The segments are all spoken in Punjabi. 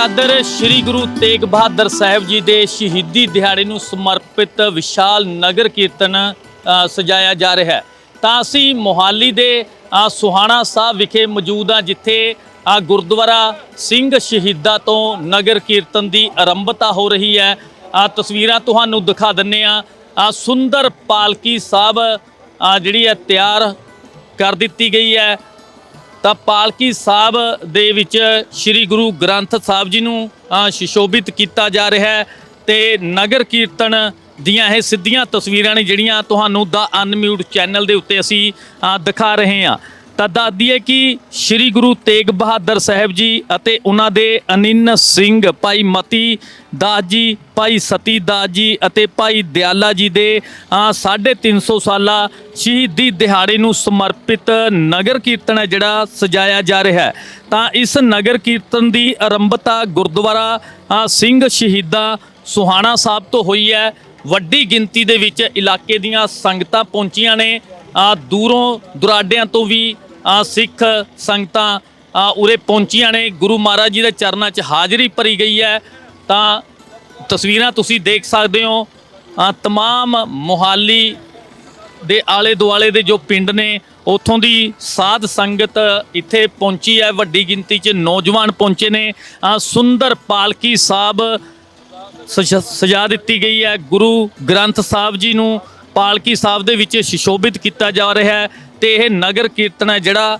ਹਿੰਦ ਚਾਦਰ ਸ੍ਰੀ ਗੁਰੂ ਤੇਗ ਬਹਾਦਰ ਸਾਹਿਬ ਜੀ ਦੇ ਸ਼ਹੀਦੀ ਦਿਹਾੜੇ ਨੂੰ ਸਮਰਪਿਤ ਵਿਸ਼ਾਲ ਨਗਰ ਕੀਰਤਨ ਸਜਾਇਆ ਜਾ ਰਿਹਾ ਹੈ। ਤਾਂ ਅਸੀਂ ਮੋਹਾਲੀ ਦੇ ਸੁਹਾਣਾ ਸਾਹਿਬ ਵਿਖੇ ਮੌਜੂਦ ਹਾਂ ਜਿੱਥੇ ਅ, ਗੁਰਦੁਆਰਾ ਸਿੰਘ ਸ਼ਹੀਦਾਂ ਤੋਂ ਨਗਰ ਕੀਰਤਨ ਦੀ ਆਰੰਭਤਾ ਹੋ ਰਹੀ ਹੈ। ਆ ਤਸਵੀਰਾਂ ਤੁਹਾਨੂੰ ਦਿਖਾ ਦਿੰਨੇ ਆ ਆ ਸੁੰਦਰ ਪਾਲਕੀ ਸਾਹਿਬ ਜਿਹੜੀ ਹੈ ਤਿਆਰ ਕਰ ਦਿੱਤੀ ਗਈ ਹੈ। ਤਾਂ ਪਾਲਕੀ ਸਾਹਿਬ ਦੇ ਵਿੱਚ ਸ੍ਰੀ ਗੁਰੂ ਗ੍ਰੰਥ ਸਾਹਿਬ ਜੀ ਨੂੰ ਅ, ਸੁਸ਼ੋਭਿਤ ਕੀਤਾ ਜਾ ਰਿਹਾ ਹੈ ਤੇ ਨਗਰ ਕੀਰਤਨ ਦੀਆਂ ਇਹ ਸਿੱਧੀਆਂ ਤਸਵੀਰਾਂ ਨੇ ਜਿਹੜੀਆਂ ਤੁਹਾਨੂੰ ਦਾ ਅਨਮਿਊਟ ਚੈਨਲ ਦੇ ਉੱਤੇ ਅਸੀਂ ਦਿਖਾ ਰਹੇ ਹਾਂ। ਤਾਂ ਦੱਸਦੀ ਹੈ ਕਿ ਸ੍ਰੀ ਗੁਰੂ ਤੇਗ ਬਹਾਦਰ ਸਾਹਿਬ ਜੀ ਅਤੇ ਉਹਨਾਂ ਦੇ ਅਨਿੰਨ ਸਿੰਘ ਭਾਈ ਮਤੀ ਦਾਸ ਜੀ ਭਾਈ ਸਤੀ ਦਾਸ ਜੀ ਅਤੇ ਭਾਈ ਦਿਆਲਾ ਜੀ ਦੇ ਅ, 350 ਸਾਲਾ ਸ਼ਹੀਦੀ ਦਿਹਾੜੇ ਨੂੰ ਸਮਰਪਿਤ ਨਗਰ ਕੀਰਤਨ ਹੈ ਜਿਹੜਾ ਸਜਾਇਆ ਜਾ ਰਿਹਾ ਹੈ। ਤਾਂ ਇਸ ਨਗਰ ਕੀਰਤਨ ਦੀ ਆਰੰਭਤਾ ਗੁਰਦੁਆਰਾ ਸਿੰਘ ਸ਼ਹੀਦਾਂ ਸੁਹਾਣਾ ਸਾਹਿਬ ਤੋਂ ਹੋਈ ਹੈ। ਵੱਡੀ ਗਿਣਤੀ ਦੇ ਵਿੱਚ ਇਲਾਕੇ ਦੀਆਂ ਸੰਗਤਾਂ ਪਹੁੰਚੀਆਂ ਨੇ। ਆ ਦੂਰੋਂ ਦੁਰਾਡਿਆਂ ਤੋਂ ਵੀ ਆ ਸਿੱਖ ਸੰਗਤਾਂ ਆ ਉਰੇ ਪਹੁੰਚੀਆਂ ਨੇ ਗੁਰੂ ਮਹਾਰਾਜ ਜੀ ਦੇ ਚਰਨਾਂ 'ਚ ਹਾਜ਼ਰੀ ਭਰੀ ਗਈ ਹੈ ਤਾਂ ਤਸਵੀਰਾਂ ਤੁਸੀਂ ਦੇਖ ਸਕਦੇ ਹੋ ਆ तमाम ਮੋਹਾਲੀ ਦੇ ਆਲੇ ਦੁਆਲੇ ਦੇ ਜੋ ਪਿੰਡ ਨੇ ਉਥੋਂ ਦੀ ਸਾਧ ਸੰਗਤ ਇੱਥੇ ਪਹੁੰਚੀ ਹੈ ਵੱਡੀ ਗਿਣਤੀ 'ਚ ਨੌਜਵਾਨ ਪਹੁੰਚੇ ਨੇ ਆ ਸੁੰਦਰ ਪਾਲਕੀ ਸਾਹਿਬ ਸਜ- ਸਜਾ ਦਿੱਤੀ ਗਈ ਹੈ ਗੁਰੂ ਗ੍ਰੰਥ ਸਾਹਿਬ ਜੀ ਨੂੰ ਪਾਲਕੀ ਸਾਹਿਬ ਦੇ ਵਿੱਚ ਸੁਸ਼ੋਭਿਤ ਕੀਤਾ ਜਾ ਰਿਹਾ ਹੈ ਤੇ ਇਹ ਨਗਰ ਕੀਰਤਨ ਹੈ ਜਿਹੜਾ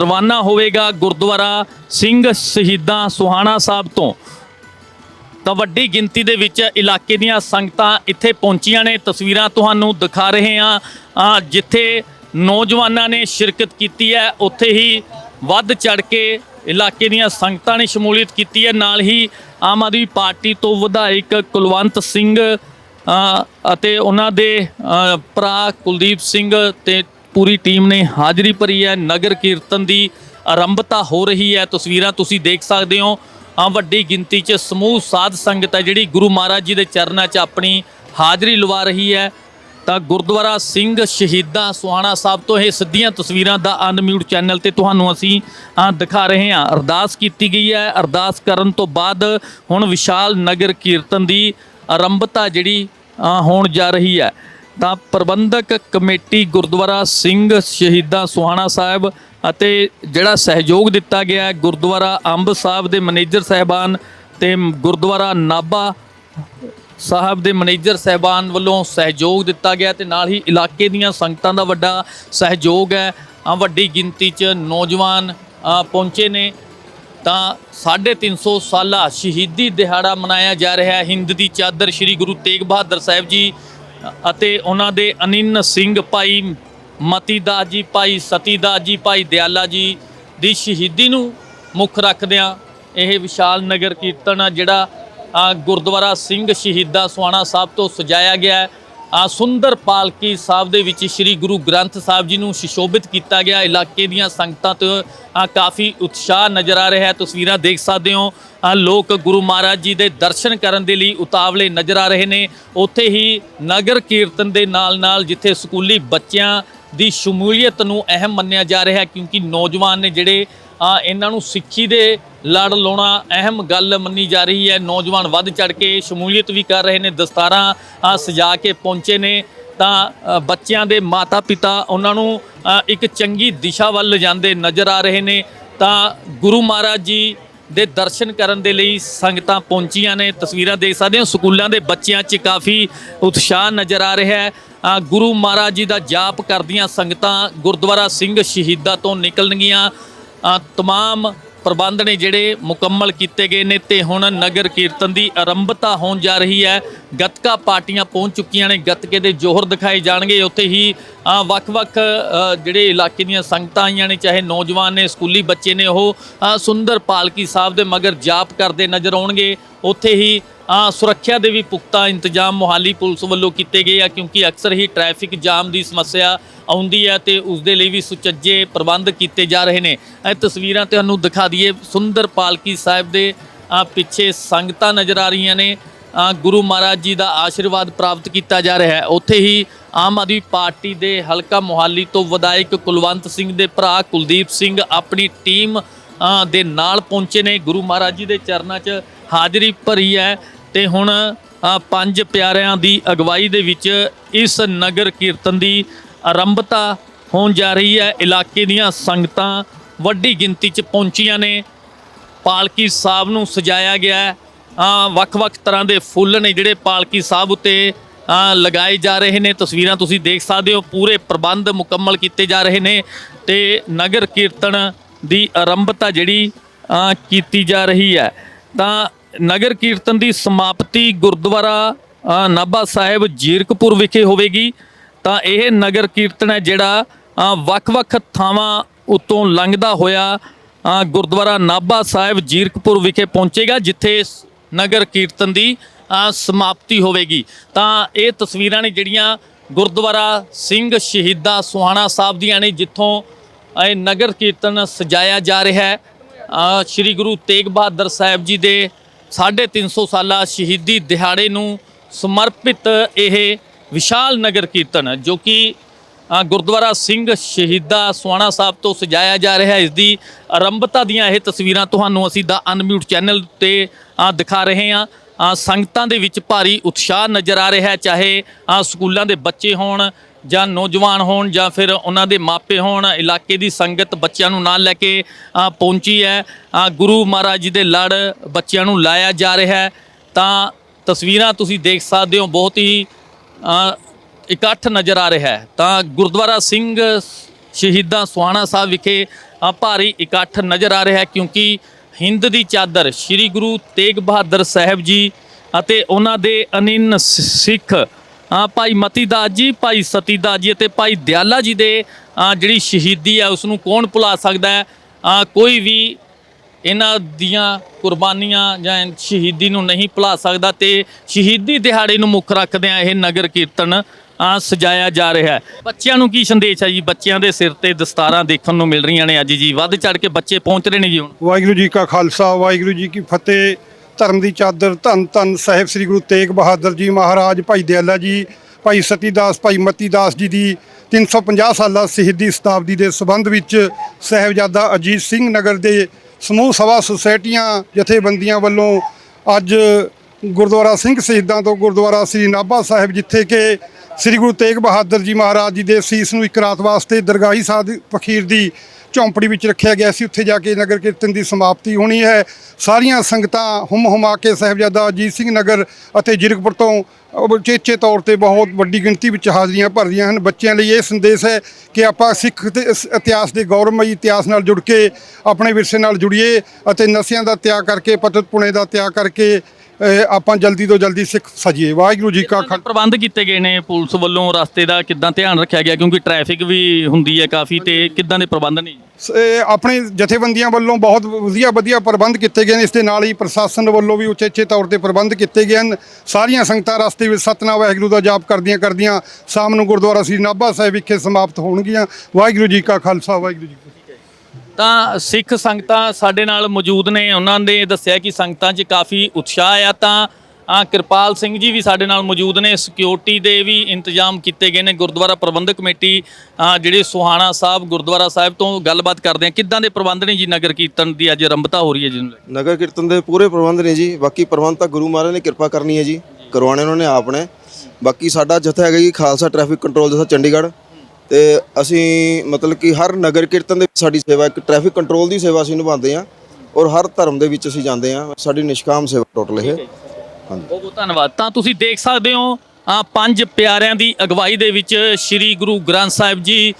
ਰਵਾਨਾ ਹੋਵੇਗਾ ਗੁਰਦੁਆਰਾ ਸਿੰਘ ਸ਼ਹੀਦਾਂ ਸੁਹਾਣਾ ਸਾਹਿਬ ਤੋਂ। ਤਾਂ ਵੱਡੀ ਗਿਣਤੀ ਦੇ ਵਿੱਚ ਇਲਾਕੇ ਦੀਆਂ ਸੰਗਤਾਂ ਇੱਥੇ ਪਹੁੰਚੀਆਂ ਨੇ। ਤਸਵੀਰਾਂ ਤੁਹਾਨੂੰ ਦਿਖਾ ਰਹੇ ਹਾਂ। ਜਿੱਥੇ ਨੌਜਵਾਨਾਂ ਨੇ ਸ਼ਿਰਕਤ ਕੀਤੀ ਹੈ, ਉੱਥੇ ਹੀ ਵੱਧ ਚੜ ਕੇ ਇਲਾਕੇ ਦੀਆਂ ਸੰਗਤਾਂ ਨੇ ਸ਼ਮੂਲੀਅਤ ਕੀਤੀ ਹੈ। ਨਾਲ ਹੀ ਆਮ ਆਦਮੀ ਪਾਰਟੀ ਤੋਂ ਵਿਧਾਇਕ ਕੁਲਵੰਤ ਸਿੰਘ ਅਤੇ ਉਹਨਾਂ ਦੇ ਭਰਾ ਕੁਲਦੀਪ ਸਿੰਘ ਤੇ ਪੂਰੀ ਟੀਮ ਨੇ ਹਾਜ਼ਰੀ ਭਰੀ ਹੈ। ਨਗਰ ਕੀਰਤਨ ਦੀ ਆਰੰਭਤਾ ਹੋ ਰਹੀ ਹੈ। ਤਸਵੀਰਾਂ ਤੁਸੀਂ ਦੇਖ ਸਕਦੇ ਹੋ। ਆ ਵੱਡੀ ਗਿਣਤੀ 'ਚ ਸਮੂਹ ਸਾਧ ਸੰਗਤ ਹੈ। ਜਿਹੜੀ ਗੁਰੂ ਮਹਾਰਾਜ ਜੀ ਦੇ ਚਰਨਾਂ 'ਚ ਆਪਣੀ ਹਾਜ਼ਰੀ ਲਵਾ ਰਹੀ ਹੈ। ਤਾਂ ਗੁਰਦੁਆਰਾ ਸਿੰਘ ਸ਼ਹੀਦਾਂ ਸੁਹਾਣਾ ਸਾਹਿਬ ਤੋਂ ਇਹ ਸਿੱਧੀਆਂ ਤਸਵੀਰਾਂ ਦਾ ਅਨਮਿਊਟ ਚੈਨਲ ਤੇ ਤੁਹਾਨੂੰ ਅਸੀਂ ਦਿਖਾ ਰਹੇ ਹਾਂ। ਅਰਦਾਸ ਕੀਤੀ ਗਈ ਹੈ। ਅਰਦਾਸ ਕਰਨ ਤੋਂ ਬਾਅਦ ਹੁਣ ਵਿਸ਼ਾਲ ਨਗਰ ਕੀਰਤਨ ਦੀ ਆਰੰਭਤਾ ਜਿਹੜੀ ਹੋਣ ਜਾ ਰਹੀ ਹੈ। ਤਾਂ ਪ੍ਰਬੰਧਕ ਕਮੇਟੀ ਗੁਰਦੁਆਰਾ ਸਿੰਘ ਸ਼ਹੀਦਾਂ ਸੁਹਾਣਾ ਸਾਹਿਬ ਅਤੇ ਜਿਹੜਾ ਸਹਿਯੋਗ ਦਿੱਤਾ ਗਿਆ ਹੈ ਗੁਰਦੁਆਰਾ ਅੰਬ ਸਾਹਿਬ ਦੇ ਮੈਨੇਜਰ ਸਹਿਬਾਨ ਤੇ ਗੁਰਦੁਆਰਾ ਨਾਭਾ ਸਾਹਿਬ ਦੇ ਮੈਨੇਜਰ ਸਹਿਬਾਨ ਵੱਲੋਂ ਸਹਿਯੋਗ ਦਿੱਤਾ ਗਿਆ ਤੇ ਨਾਲ ਹੀ ਇਲਾਕੇ ਦੀਆਂ ਸੰਗਤਾਂ ਦਾ ਵੱਡਾ ਸਹਿਯੋਗ ਹੈ। ਵੱਡੀ ਗਿਣਤੀ 'ਚ ਨੌਜਵਾਨ ਪਹੁੰਚੇ ਨੇ। ਤਾਂ 350 ਸਾਲਾ ਸ਼ਹੀਦੀ ਦਿਹਾੜਾ ਮਨਾਇਆ ਜਾ ਰਿਹਾ ਹੈ। ਹਿੰਦ ਦੀ ਚਾਦਰ ਸ੍ਰੀ ਗੁਰੂ ਤੇਗ ਬਹਾਦਰ ਸਾਹਿਬ ਜੀ ਅਤੇ ਉਹਨਾਂ ਦੇ ਅਨਿੰਨ ਸਿੰਘ ਭਾਈ ਮਤੀ ਦਾਸ ਜੀ ਭਾਈ ਸਤੀ ਦਾਸ ਜੀ ਭਾਈ, ਦਿਆਲਾ ਜੀ ਦੀ ਸ਼ਹੀਦੀ ਨੂੰ ਮੁੱਖ ਰੱਖਦਿਆਂ ਇਹ ਵਿਸ਼ਾਲ ਨਗਰ ਕੀਰਤਨ ਆ ਜਿਹੜਾ ਗੁਰਦੁਆਰਾ ਸਿੰਘ ਸ਼ਹੀਦਾਂ ਸੁਹਾਣਾ ਸਾਹਿਬ ਤੋਂ ਸਜਾਇਆ ਗਿਆ ਹੈ। ਸੁੰਦਰ ਪਾਲਕੀ ਸਾਹਿਬ ਦੇ ਵਿੱਚ ਸ੍ਰੀ ਗੁਰੂ ਗ੍ਰੰਥ ਸਾਹਿਬ ਜੀ ਨੂੰ ਸੁਸ਼ੋਭਿਤ ਕੀਤਾ ਗਿਆ। ਇਲਾਕੇ ਦੀਆਂ ਸੰਗਤਾਂ ਤੋਂ ਕਾਫੀ ਉਤਸ਼ਾਹ ਨਜ਼ਰ ਆ ਰਿਹਾ ਹੈ। ਤਸਵੀਰਾਂ ਦੇਖ ਸਕਦੇ ਹੋ। ਲੋਕ ਗੁਰੂ ਮਹਾਰਾਜ ਜੀ ਦੇ ਦਰਸ਼ਨ ਕਰਨ ਦੇ ਲਈ ਉਤਾਵਲੇ ਨਜ਼ਰ ਆ ਰਹੇ ਨੇ। ਉੱਥੇ ਹੀ ਨਗਰ ਕੀਰਤਨ ਦੇ ਨਾਲ ਨਾਲ ਜਿੱਥੇ ਸਕੂਲੀ ਬੱਚਿਆਂ ਦੀ ਸ਼ਮੂਲੀਅਤ ਨੂੰ ਅਹਿਮ ਮੰਨਿਆ ਜਾ ਰਿਹਾ ਹੈ, ਕਿਉਂਕਿ ਨੌਜਵਾਨ ਨੇ ਜਿਹੜੇ ਇਹਨਾਂ ਨੂੰ ਸਿੱਖੀ ਦੇ ਲੜ ਲਾਉਣਾ ਅਹਿਮ ਗੱਲ ਮੰਨੀ ਜਾ ਰਹੀ ਹੈ। ਨੌਜਵਾਨ ਵੱਧ ਚੜ ਕੇ ਸ਼ਮੂਲੀਅਤ ਵੀ ਕਰ ਰਹੇ ਨੇ, ਦਸਤਾਰਾਂ ਸਜਾ ਕੇ ਪਹੁੰਚੇ ਨੇ। ਤਾਂ ਬੱਚਿਆਂ ਦੇ ਮਾਤਾ ਪਿਤਾ ਉਹਨਾਂ ਨੂੰ ਇੱਕ ਚੰਗੀ ਦਿਸ਼ਾ ਵੱਲ ਲਿਜਾਂਦੇ ਨਜ਼ਰ ਆ ਰਹੇ ਨੇ। ਤਾਂ, ਗੁਰੂ ਮਹਾਰਾਜ ਜੀ ਦੇ ਦਰਸ਼ਨ ਕਰਨ ਦੇ ਲਈ ਸੰਗਤਾਂ ਪਹੁੰਚੀਆਂ ਨੇ। ਤਸਵੀਰਾਂ ਦੇਖ ਸਕਦੇ ਹੋ, ਸਕੂਲਾਂ ਦੇ ਬੱਚਿਆਂ 'ਚ ਕਾਫੀ ਉਤਸ਼ਾਹ ਨਜ਼ਰ ਆ ਰਿਹਾ ਹੈ। ਗੁਰੂ ਮਹਾਰਾਜ ਜੀ ਦਾ ਜਾਪ ਕਰਦੀਆਂ ਸੰਗਤਾਂ ਗੁਰਦੁਆਰਾ ਸਿੰਘ ਸ਼ਹੀਦਾਂ ਤੋਂ ਨਿਕਲਣਗੀਆਂ। ਤਮਾਮ ਪ੍ਰਬੰਧ ਨੇ ਜਿਹੜੇ ਮੁਕੰਮਲ ਕੀਤੇ ਗਏ ਨੇ ਤੇ ਹੁਣ ਨਗਰ ਕੀਰਤਨ ਦੀ ਆਰੰਭਤਾ ਹੋਣ ਜਾ ਰਹੀ ਹੈ। ਗੱਤਕਾ ਪਾਰਟੀਆਂ ਪਹੁੰਚ ਚੁੱਕੀਆਂ ਨੇ, ਗੱਤਕੇ ਦੇ ਜੋਹਰ ਦਿਖਾਏ ਜਾਣਗੇ। ਉੱਥੇ ਹੀ ਵੱਖ-ਵੱਖ ਜਿਹੜੇ ਇਲਾਕੇ ਦੀਆਂ ਸੰਗਤਾਂ ਆਈਆਂ ਨੇ, ਚਾਹੇ ਨੌਜਵਾਨ ਨੇ, ਸਕੂਲੀ ਬੱਚੇ ਨੇ, ਉਹ ਸੁੰਦਰ ਪਾਲਕੀ ਸਾਹਿਬ ਦੇ ਮਗਰ ਜਾਪ ਕਰਦੇ ਨਜ਼ਰ ਆਉਣਗੇ। ਉੱਥੇ ਹੀ ਆ ਸੁਰੱਖਿਆ ਦੇ ਵੀ ਪੁਖਤਾ ਇੰਤਜ਼ਾਮ ਮੁਹਾਲੀ ਪੁਲਿਸ ਵੱਲੋਂ ਕੀਤੇ ਗਏ ਆ, ਕਿਉਂਕਿ ਅਕਸਰ ਹੀ ਟ੍ਰੈਫਿਕ ਜਾਮ ਦੀ ਸਮੱਸਿਆ ਆਉਂਦੀ ਹੈ ਤੇ ਉਸ ਦੇ ਲਈ ਵੀ ਸੁਚੱਜੇ ਪ੍ਰਬੰਧ ਕੀਤੇ ਜਾ ਰਹੇ ਨੇ। ਇਹ ਤਸਵੀਰਾਂ ਤੁਹਾਨੂੰ ਦਿਖਾ ਦਈਏ। ਸੁੰਦਰ ਪਾਲਕੀ ਸਾਹਿਬ ਦੇ ਪਿੱਛੇ ਸੰਗਤਾਂ ਨਜ਼ਰ ਆ ਰਹੀਆਂ ਨੇ। ਗੁਰੂ ਮਹਾਰਾਜ ਜੀ ਦਾ ਆਸ਼ੀਰਵਾਦ ਪ੍ਰਾਪਤ ਕੀਤਾ ਜਾ ਰਿਹਾ ਹੈ। ਉੱਥੇ ਹੀ ਆਮ ਆਦਮੀ ਪਾਰਟੀ ਦੇ ਹਲਕਾ ਮੁਹਾਲੀ ਤੋਂ ਵਿਧਾਇਕ ਕੁਲਵੰਤ ਸਿੰਘ ਦੇ ਭਰਾ ਕੁਲਦੀਪ ਸਿੰਘ ਆਪਣੀ ਟੀਮ ਦੇ ਨਾਲ ਪਹੁੰਚੇ ਨੇ। ਗੁਰੂ ਮਹਾਰਾਜ ਜੀ ਦੇ ਚਰਨਾਂ 'ਚ ਹਾਜ਼ਰੀ ਭਰੀ ਹੈ ਤੇ ਹੁਣ ਪੰਜ ਪਿਆਰਿਆਂ ਦੀ ਅਗਵਾਈ ਦੇ ਵਿੱਚ ਇਸ ਨਗਰ ਕੀਰਤਨ ਦੀ ਆਰੰਭਤਾ ਹੋਣ ਜਾ ਰਹੀ ਹੈ। ਇਲਾਕੇ ਦੀਆਂ ਸੰਗਤਾਂ ਵੱਡੀ ਗਿਣਤੀ 'ਚ ਪਹੁੰਚੀਆਂ ਨੇ। ਪਾਲਕੀ ਸਾਹਿਬ ਨੂੰ ਸਜਾਇਆ ਗਿਆ ਹੈ। ਵੱਖ-ਵੱਖ ਤਰ੍ਹਾਂ ਦੇ ਫੁੱਲ ਨੇ ਜਿਹੜੇ ਪਾਲਕੀ ਸਾਹਿਬ ਉੱਤੇ ਲਗਾਏ ਜਾ ਰਹੇ ਨੇ। ਤਸਵੀਰਾਂ ਤੁਸੀਂ ਦੇਖ ਸਕਦੇ ਹੋ। ਪੂਰੇ ਪ੍ਰਬੰਧ ਮੁਕੰਮਲ ਕੀਤੇ ਜਾ ਰਹੇ ਨੇ ਤੇ ਨਗਰ ਕੀਰਤਨ ਦੀ ਆਰੰਭਤਾ ਜਿਹੜੀ ਕੀਤੀ ਜਾ ਰਹੀ ਹੈ। ਤਾਂ ਨਗਰ ਕੀਰਤਨ ਦੀ ਸਮਾਪਤੀ ਗੁਰਦੁਆਰਾ ਨਾਭਾ ਸਾਹਿਬ ਜੀਰਕਪੁਰ ਵਿਖੇ ਹੋਵੇਗੀ। ਤਾਂ ਇਹ ਨਗਰ ਕੀਰਤਨ ਹੈ ਜਿਹੜਾ ਵੱਖ-ਵੱਖ ਥਾਵਾਂ ਉੱਤੋਂ ਲੰਘਦਾ ਹੋਇਆ ਗੁਰਦੁਆਰਾ ਨਾਭਾ ਸਾਹਿਬ ਜੀਰਕਪੁਰ ਵਿਖੇ ਪਹੁੰਚੇਗਾ, ਜਿੱਥੇ ਨਗਰ ਕੀਰਤਨ ਦੀ ਸਮਾਪਤੀ ਹੋਵੇਗੀ। ਤਾਂ ਇਹ ਤਸਵੀਰਾਂ ਨੇ ਜਿਹੜੀਆਂ ਗੁਰਦੁਆਰਾ ਸਿੰਘ ਸ਼ਹੀਦਾ ਸੁਹਾਣਾ ਸਾਹਿਬ ਦੀਆਂ ਨੇ, ਜਿੱਥੋਂ ਇਹ ਨਗਰ ਕੀਰਤਨ ਸਜਾਇਆ ਜਾ ਰਿਹਾ ਹੈ। ਸ਼੍ਰੀ ਗੁਰੂ ਤੇਗ ਬਹਾਦਰ ਸਾਹਿਬ ਜੀ ਦੇ 350 ਸਾਲਾ ਸ਼ਹੀਦੀ ਦਿਹਾੜੇ ਨੂੰ ਸਮਰਪਿਤ ਇਹ ਵਿਸ਼ਾਲ ਨਗਰ ਕੀਰਤਨ, ਜੋ ਕਿ ਗੁਰਦੁਆਰਾ ਸਿੰਘ ਸ਼ਹੀਦਾ ਸੁਆਣਾ ਸਾਹਿਬ ਤੋਂ ਸਜਾਇਆ ਜਾ ਰਿਹਾ ਹੈ। ਇਸ ਦੀ ਆਰੰਭਤਾ ਦੀਆਂ ਇਹ ਤਸਵੀਰਾਂ ਤੁਹਾਨੂੰ ਅਸੀਂ ਦਾ ਅਨਮਿਊਟ ਚੈਨਲ ਤੇ ਦਿਖਾ ਰਹੇ ਹਾਂ। ਸੰਗਤਾਂ ਦੇ ਵਿੱਚ ਭਾਰੀ ਉਤਸ਼ਾਹ ਨਜ਼ਰ ਆ ਰਿਹਾ ਹੈ, ਚਾਹੇ ਸਕੂਲਾਂ ਦੇ ਬੱਚੇ ਹੋਣ ਜਾਂ ਨੌਜਵਾਨ ਹੋਣ ਜਾਂ ਫਿਰ ਉਹਨਾਂ ਦੇ ਮਾਪੇ ਹੋਣ, ਇਲਾਕੇ ਦੀ ਸੰਗਤ ਬੱਚਿਆਂ ਨੂੰ ਨਾਲ ਲੈ ਕੇ ਪਹੁੰਚੀ ਹੈ। ਗੁਰੂ ਮਹਾਰਾਜ ਜੀ ਦੇ ਲੜ ਬੱਚਿਆਂ ਨੂੰ ਲਾਇਆ ਜਾ ਰਿਹਾ ਹੈ। ਤਾਂ ਤਸਵੀਰਾਂ ਤੁਸੀਂ ਦੇਖ ਸਕਦੇ ਹੋ, ਬਹੁਤ ਹੀ ਇਕੱਠ ਨਜ਼ਰ ਆ ਰਿਹਾ ਹੈ। ਤਾਂ ਗੁਰਦੁਆਰਾ ਸਿੰਘ ਸ਼ਹੀਦਾਂ ਸੁਹਾਣਾ ਸਾਹਿਬ ਵਿਖੇ ਭਾਰੀ ਇਕੱਠ ਨਜ਼ਰ ਆ ਰਿਹਾ ਹੈ ਕਿਉਂਕਿ ਹਿੰਦ ਦੀ ਚਾਦਰ ਸ੍ਰੀ ਗੁਰੂ ਤੇਗ ਬਹਾਦਰ ਸਾਹਿਬ ਜੀ ਅਤੇ ਉਹਨਾਂ ਦੇ ਅਨਿੰਨ ਸ- ਸਿੱਖ ਅ, ਭਾਈ ਮਤੀਦਾਸ ਜੀ ਭਾਈ ਸਤੀਦਾਸ ਜੀ ਅਤੇ ਭਾਈ ਦਿਆਲਾ ਜੀ ਦੇ ਜਿਹੜੀ ਸ਼ਹੀਦੀ ਹੈ ਉਸ ਨੂੰ ਕੌਣ ਭੁਲਾ ਸਕਦਾ ਹੈ? ਕੋਈ ਵੀ ਇਹਨਾਂ ਦੀਆਂ ਕੁਰਬਾਨੀਆਂ ਜਾਂ ਸ਼ਹੀਦੀ ਨੂੰ ਨਹੀਂ ਭੁਲਾ ਸਕਦਾ ਤੇ ਸ਼ਹੀਦੀ ਦਿਹਾੜੇ ਨੂੰ ਮੁੱਖ ਰੱਖਦਿਆਂ ਇਹ ਨਗਰ ਕੀਰਤਨ ਆ ਸਜਾਇਆ ਜਾ ਰਿਹਾ ਹੈ। ਬੱਚਿਆਂ ਨੂੰ ਕੀ ਸੰਦੇਸ਼ ਹੈ ਜੀ? ਬੱਚਿਆਂ ਦੇ ਸਿਰ ਤੇ ਦਸਤਾਰਾਂ ਦੇਖਣ ਨੂੰ ਮਿਲ ਰਹੀਆਂ ਨੇ ਅੱਜ ਜੀ। ਵੱਧ ਚੜ ਕੇ ਬੱਚੇ ਪਹੁੰਚ ਰਹੇ ਨੇ ਜੀ ਹੁਣ। ਵਾਹਿਗੁਰੂ ਜੀ ਕਾ ਖਾਲਸਾ, ਵਾਹਿਗੁਰੂ ਜੀ ਕੀ ਫਤਿਹ। ਧਰਮ ਦੀ ਚਾਦਰ ਧੰਨ ਧੰਨ ਸਾਹਿਬ ਸ੍ਰੀ ਗੁਰੂ ਤੇਗ ਬਹਾਦਰ ਜੀ ਮਹਾਰਾਜ, ਭਾਈ ਦਿਆਲਾ ਜੀ, ਭਾਈ ਸਤੀਦਾਸ, ਭਾਈ ਮਤੀਦਾਸ ਜੀ ਦੀ 350 ਸਾਲਾ ਸ਼ਹੀਦੀ ਸ਼ਤਾਬਦੀ ਦੇ ਸਬੰਧ ਵਿੱਚ ਸਾਹਿਬਜ਼ਾਦਾ ਅਜੀਤ ਸਿੰਘ ਨਗਰ ਦੇ ਸਮੂਹ ਸਭਾ ਸੁਸਾਇਟੀਆਂ ਜਥੇਬੰਦੀਆਂ ਵੱਲੋਂ ਅੱਜ ਗੁਰਦੁਆਰਾ ਸਿੰਘ ਸ਼ਹੀਦਾਂ ਤੋਂ ਗੁਰਦੁਆਰਾ ਸ੍ਰੀ ਨਾਭਾ ਸਾਹਿਬ ਜਿੱਥੇ ਕਿ ਸ੍ਰੀ ਗੁਰੂ ਤੇਗ ਬਹਾਦਰ ਜੀ ਮਹਾਰਾਜ ਜੀ ਦੇ ਸੀਸ ਨੂੰ ਇੱਕ ਰਾਤ ਵਾਸਤੇ ਦਰਗਾਹੀ ਸਾਧ ਫਕੀਰ ਦੀ ਝੌਂਪੜੀ ਵਿੱਚ ਰੱਖਿਆ ਗਿਆ ਸੀ। ਉੱਥੇ ਜਾ ਕੇ ਨਗਰ ਕੀਰਤਨ ਦੀ ਸਮਾਪਤੀ ਹੋਣੀ ਹੈ। ਸਾਰੀਆਂ ਸੰਗਤਾਂ ਹੁਮ ਹੁਮਾ ਕੇ ਸਾਹਿਬਜ਼ਾਦਾ ਅਜੀਤ ਸਿੰਘ ਨਗਰ ਅਤੇ ਜਿਰਕਪੁਰ ਤੋਂ ਉਚੇਚੇ ਤੌਰ ਤੇ ਬਹੁਤ ਵੱਡੀ ਗਿਣਤੀ ਵਿੱਚ ਹਾਜ਼ਰੀਆਂ ਭਰਦੀਆਂ ਹਨ। ਬੱਚਿਆਂ ਲਈ ਇਹ ਸੰਦੇਸ਼ ਹੈ ਕਿ ਆਪਾਂ ਸਿੱਖ ਤੇ ਇਤਿਹਾਸ ਦੇ ਗੌਰਵਮਈ ਇਤਿਹਾਸ ਨਾਲ ਜੁੜ ਕੇ ਆਪਣੇ ਵਿਰਸੇ ਨਾਲ ਜੁੜੀਏ ਅਤੇ ਨਸ਼ਿਆਂ ਦਾ ਤਿਆਗ ਕਰਕੇ, ਪਤਤ ਪੁਣੇ ਦਾ ਤਿਆਗ ਕਰਕੇ ਆਪਾਂ ਜਲਦੀ ਤੋਂ ਜਲਦੀ ਸਿੱਖ ਸਜੀਏ। ਵਾਹਿਗੁਰੂ ਜੀ ਕਾ ਖਾਲਸਾ। ਪ੍ਰਬੰਧ ਕੀਤੇ ਗਏ ਨੇ ਪੁਲਿਸ ਵੱਲੋਂ? ਰਸਤੇ ਦਾ ਕਿੱਦਾਂ ਧਿਆਨ ਰੱਖਿਆ ਗਿਆ? ਕਿਉਂਕਿ ਟ੍ਰੈਫਿਕ ਵੀ ਹੁੰਦੀ ਹੈ ਕਾਫੀ ਤੇ ਕਿੱਦਾਂ ਦੇ ਪ੍ਰਬੰਧ ਨੇ? ਇਹ ਆਪਣੇ ਜਥੇਬੰਦੀਆਂ ਵੱਲੋਂ ਬਹੁਤ ਵਧੀਆ ਵਧੀਆ ਪ੍ਰਬੰਧ ਕੀਤੇ ਗਏ ਨੇ। ਇਸ ਦੇ ਨਾਲ ਹੀ ਪ੍ਰਸ਼ਾਸਨ ਵੱਲੋਂ ਵੀ ਉਚੇਚੇ ਤੌਰ ਤੇ ਪ੍ਰਬੰਧ ਕੀਤੇ ਗਏ ਹਨ। ਸਾਰੀਆਂ ਸੰਗਤਾਂ ਰਸਤੇ ਵਿੱਚ ਸਤਨਾਮ ਵਾਹਿਗੁਰੂ ਦਾ ਜਾਪ ਕਰਦੀਆਂ ਕਰਦੀਆਂ ਸ਼ਾਮ ਨੂੰ ਗੁਰਦੁਆਰਾ ਸ੍ਰੀ ਨਾਭਾ ਸਾਹਿਬ ਵਿਖੇ ਸਮਾਪਤ ਹੋਣਗੀਆਂ। ਵਾਹਿਗੁਰੂ ਜੀ ਕਾ ਖਾਲਸਾ ਵਾਹਿਗੁਰੂ ਜੀ ਕੀ ਫਤਿਹ। ਤਾਂ ਸਿੱਖ ਸੰਗਤਾਂ ਸਾਡੇ ਨਾਲ ਮੌਜੂਦ ਨੇ। ਉਹਨਾਂ ਨੇ ਦੱਸਿਆ ਕਿ ਸੰਗਤਾਂ 'ਚ ਕਾਫੀ ਉਤਸ਼ਾਹ ਆ। ਤਾਂ ਆ ਕਿਰਪਾਲ ਸਿੰਘ ਜੀ ਵੀ ਸਾਡੇ ਨਾਲ ਮੌਜੂਦ ਨੇ। ਸਿਕਿਉਰਿਟੀ ਦੇ ਵੀ ਇੰਤਜ਼ਾਮ ਕੀਤੇ ਗਏ ਨੇ। ਗੁਰਦੁਆਰਾ ਪ੍ਰਬੰਧਕ ਕਮੇਟੀ ਜਿਹੜੇ ਸੁਹਾਣਾ ਸਾਹਿਬ, ਗੁਰਦੁਆਰਾ ਸਾਹਿਬ ਤੋਂ ਗੱਲਬਾਤ ਕਰਦੇ ਆ ਕਿੱਦਾਂ ਦੇ ਪ੍ਰਬੰਧ ਨੇ ਜੀ? ਨਗਰ ਕੀਰਤਨ ਦੀ ਅੱਜ ਆਰੰਭਤਾ ਹੋ ਰਹੀ ਹੈ ਜੀ। ਨੂੰ ਨਗਰ ਕੀਰਤਨ ਦੇ ਪੂਰੇ ਪ੍ਰਬੰਧ ਨੇ ਜੀ। ਬਾਕੀ ਪ੍ਰਬੰਧ ਤਾਂ ਗੁਰੂ ਮਹਾਰਾਜ ਨੇ ਕਿਰਪਾ ਕਰਨੀ ਹੈ ਜੀ। ਕਰਵਾਉਣੇ ਉਹਨਾਂ ਨੇ ਆਪ ਨੇ। ਬਾਕੀ ਸਾਡਾ ਜਥਾ ਹੈਗਾ ਜੀ ਖਾਲਸਾ ਟ੍ਰੈਫਿਕ ਕੰਟਰੋਲ ਜਥਾ ਚੰਡੀਗੜ੍ਹ। ਤੇ ਅਸੀਂ ਮਤਲਬ ਕਿ ਹਰ ਨਗਰ ਕੀਰਤਨ ਦੇ ਵਿੱਚ ਸਾਡੀ ਸੇਵਾ, ਇੱਕ ਟ੍ਰੈਫਿਕ ਕੰਟਰੋਲ ਦੀ ਸੇਵਾ ਅਸੀਂ ਨਿਭਾਉਂਦੇ ਹਾਂ ਔਰ ਹਰ ਧਰਮ ਦੇ ਵਿੱਚ ਅਸੀਂ ਜਾਂਦੇ ਹਾਂ। ਸਾਡੀ ਨਿਸ਼ਕਾਮ ਸੇਵਾ ਟੋਟਲ ਇਹ। ਬਹੁਤ ਬਹੁਤ ਧੰਨਵਾਦ। ਤਾਂ ਤੁਸੀਂ ਦੇਖ ਸਕਦੇ ਹੋ, ਆ ਪੰਜ ਪਿਆਰਿਆਂ ਦੀ ਅਗਵਾਈ ਦੇ ਵਿੱਚ ਸ੍ਰੀ ਗੁਰੂ ਗ੍ਰੰਥ ਸਾਹਿਬ ਜੀ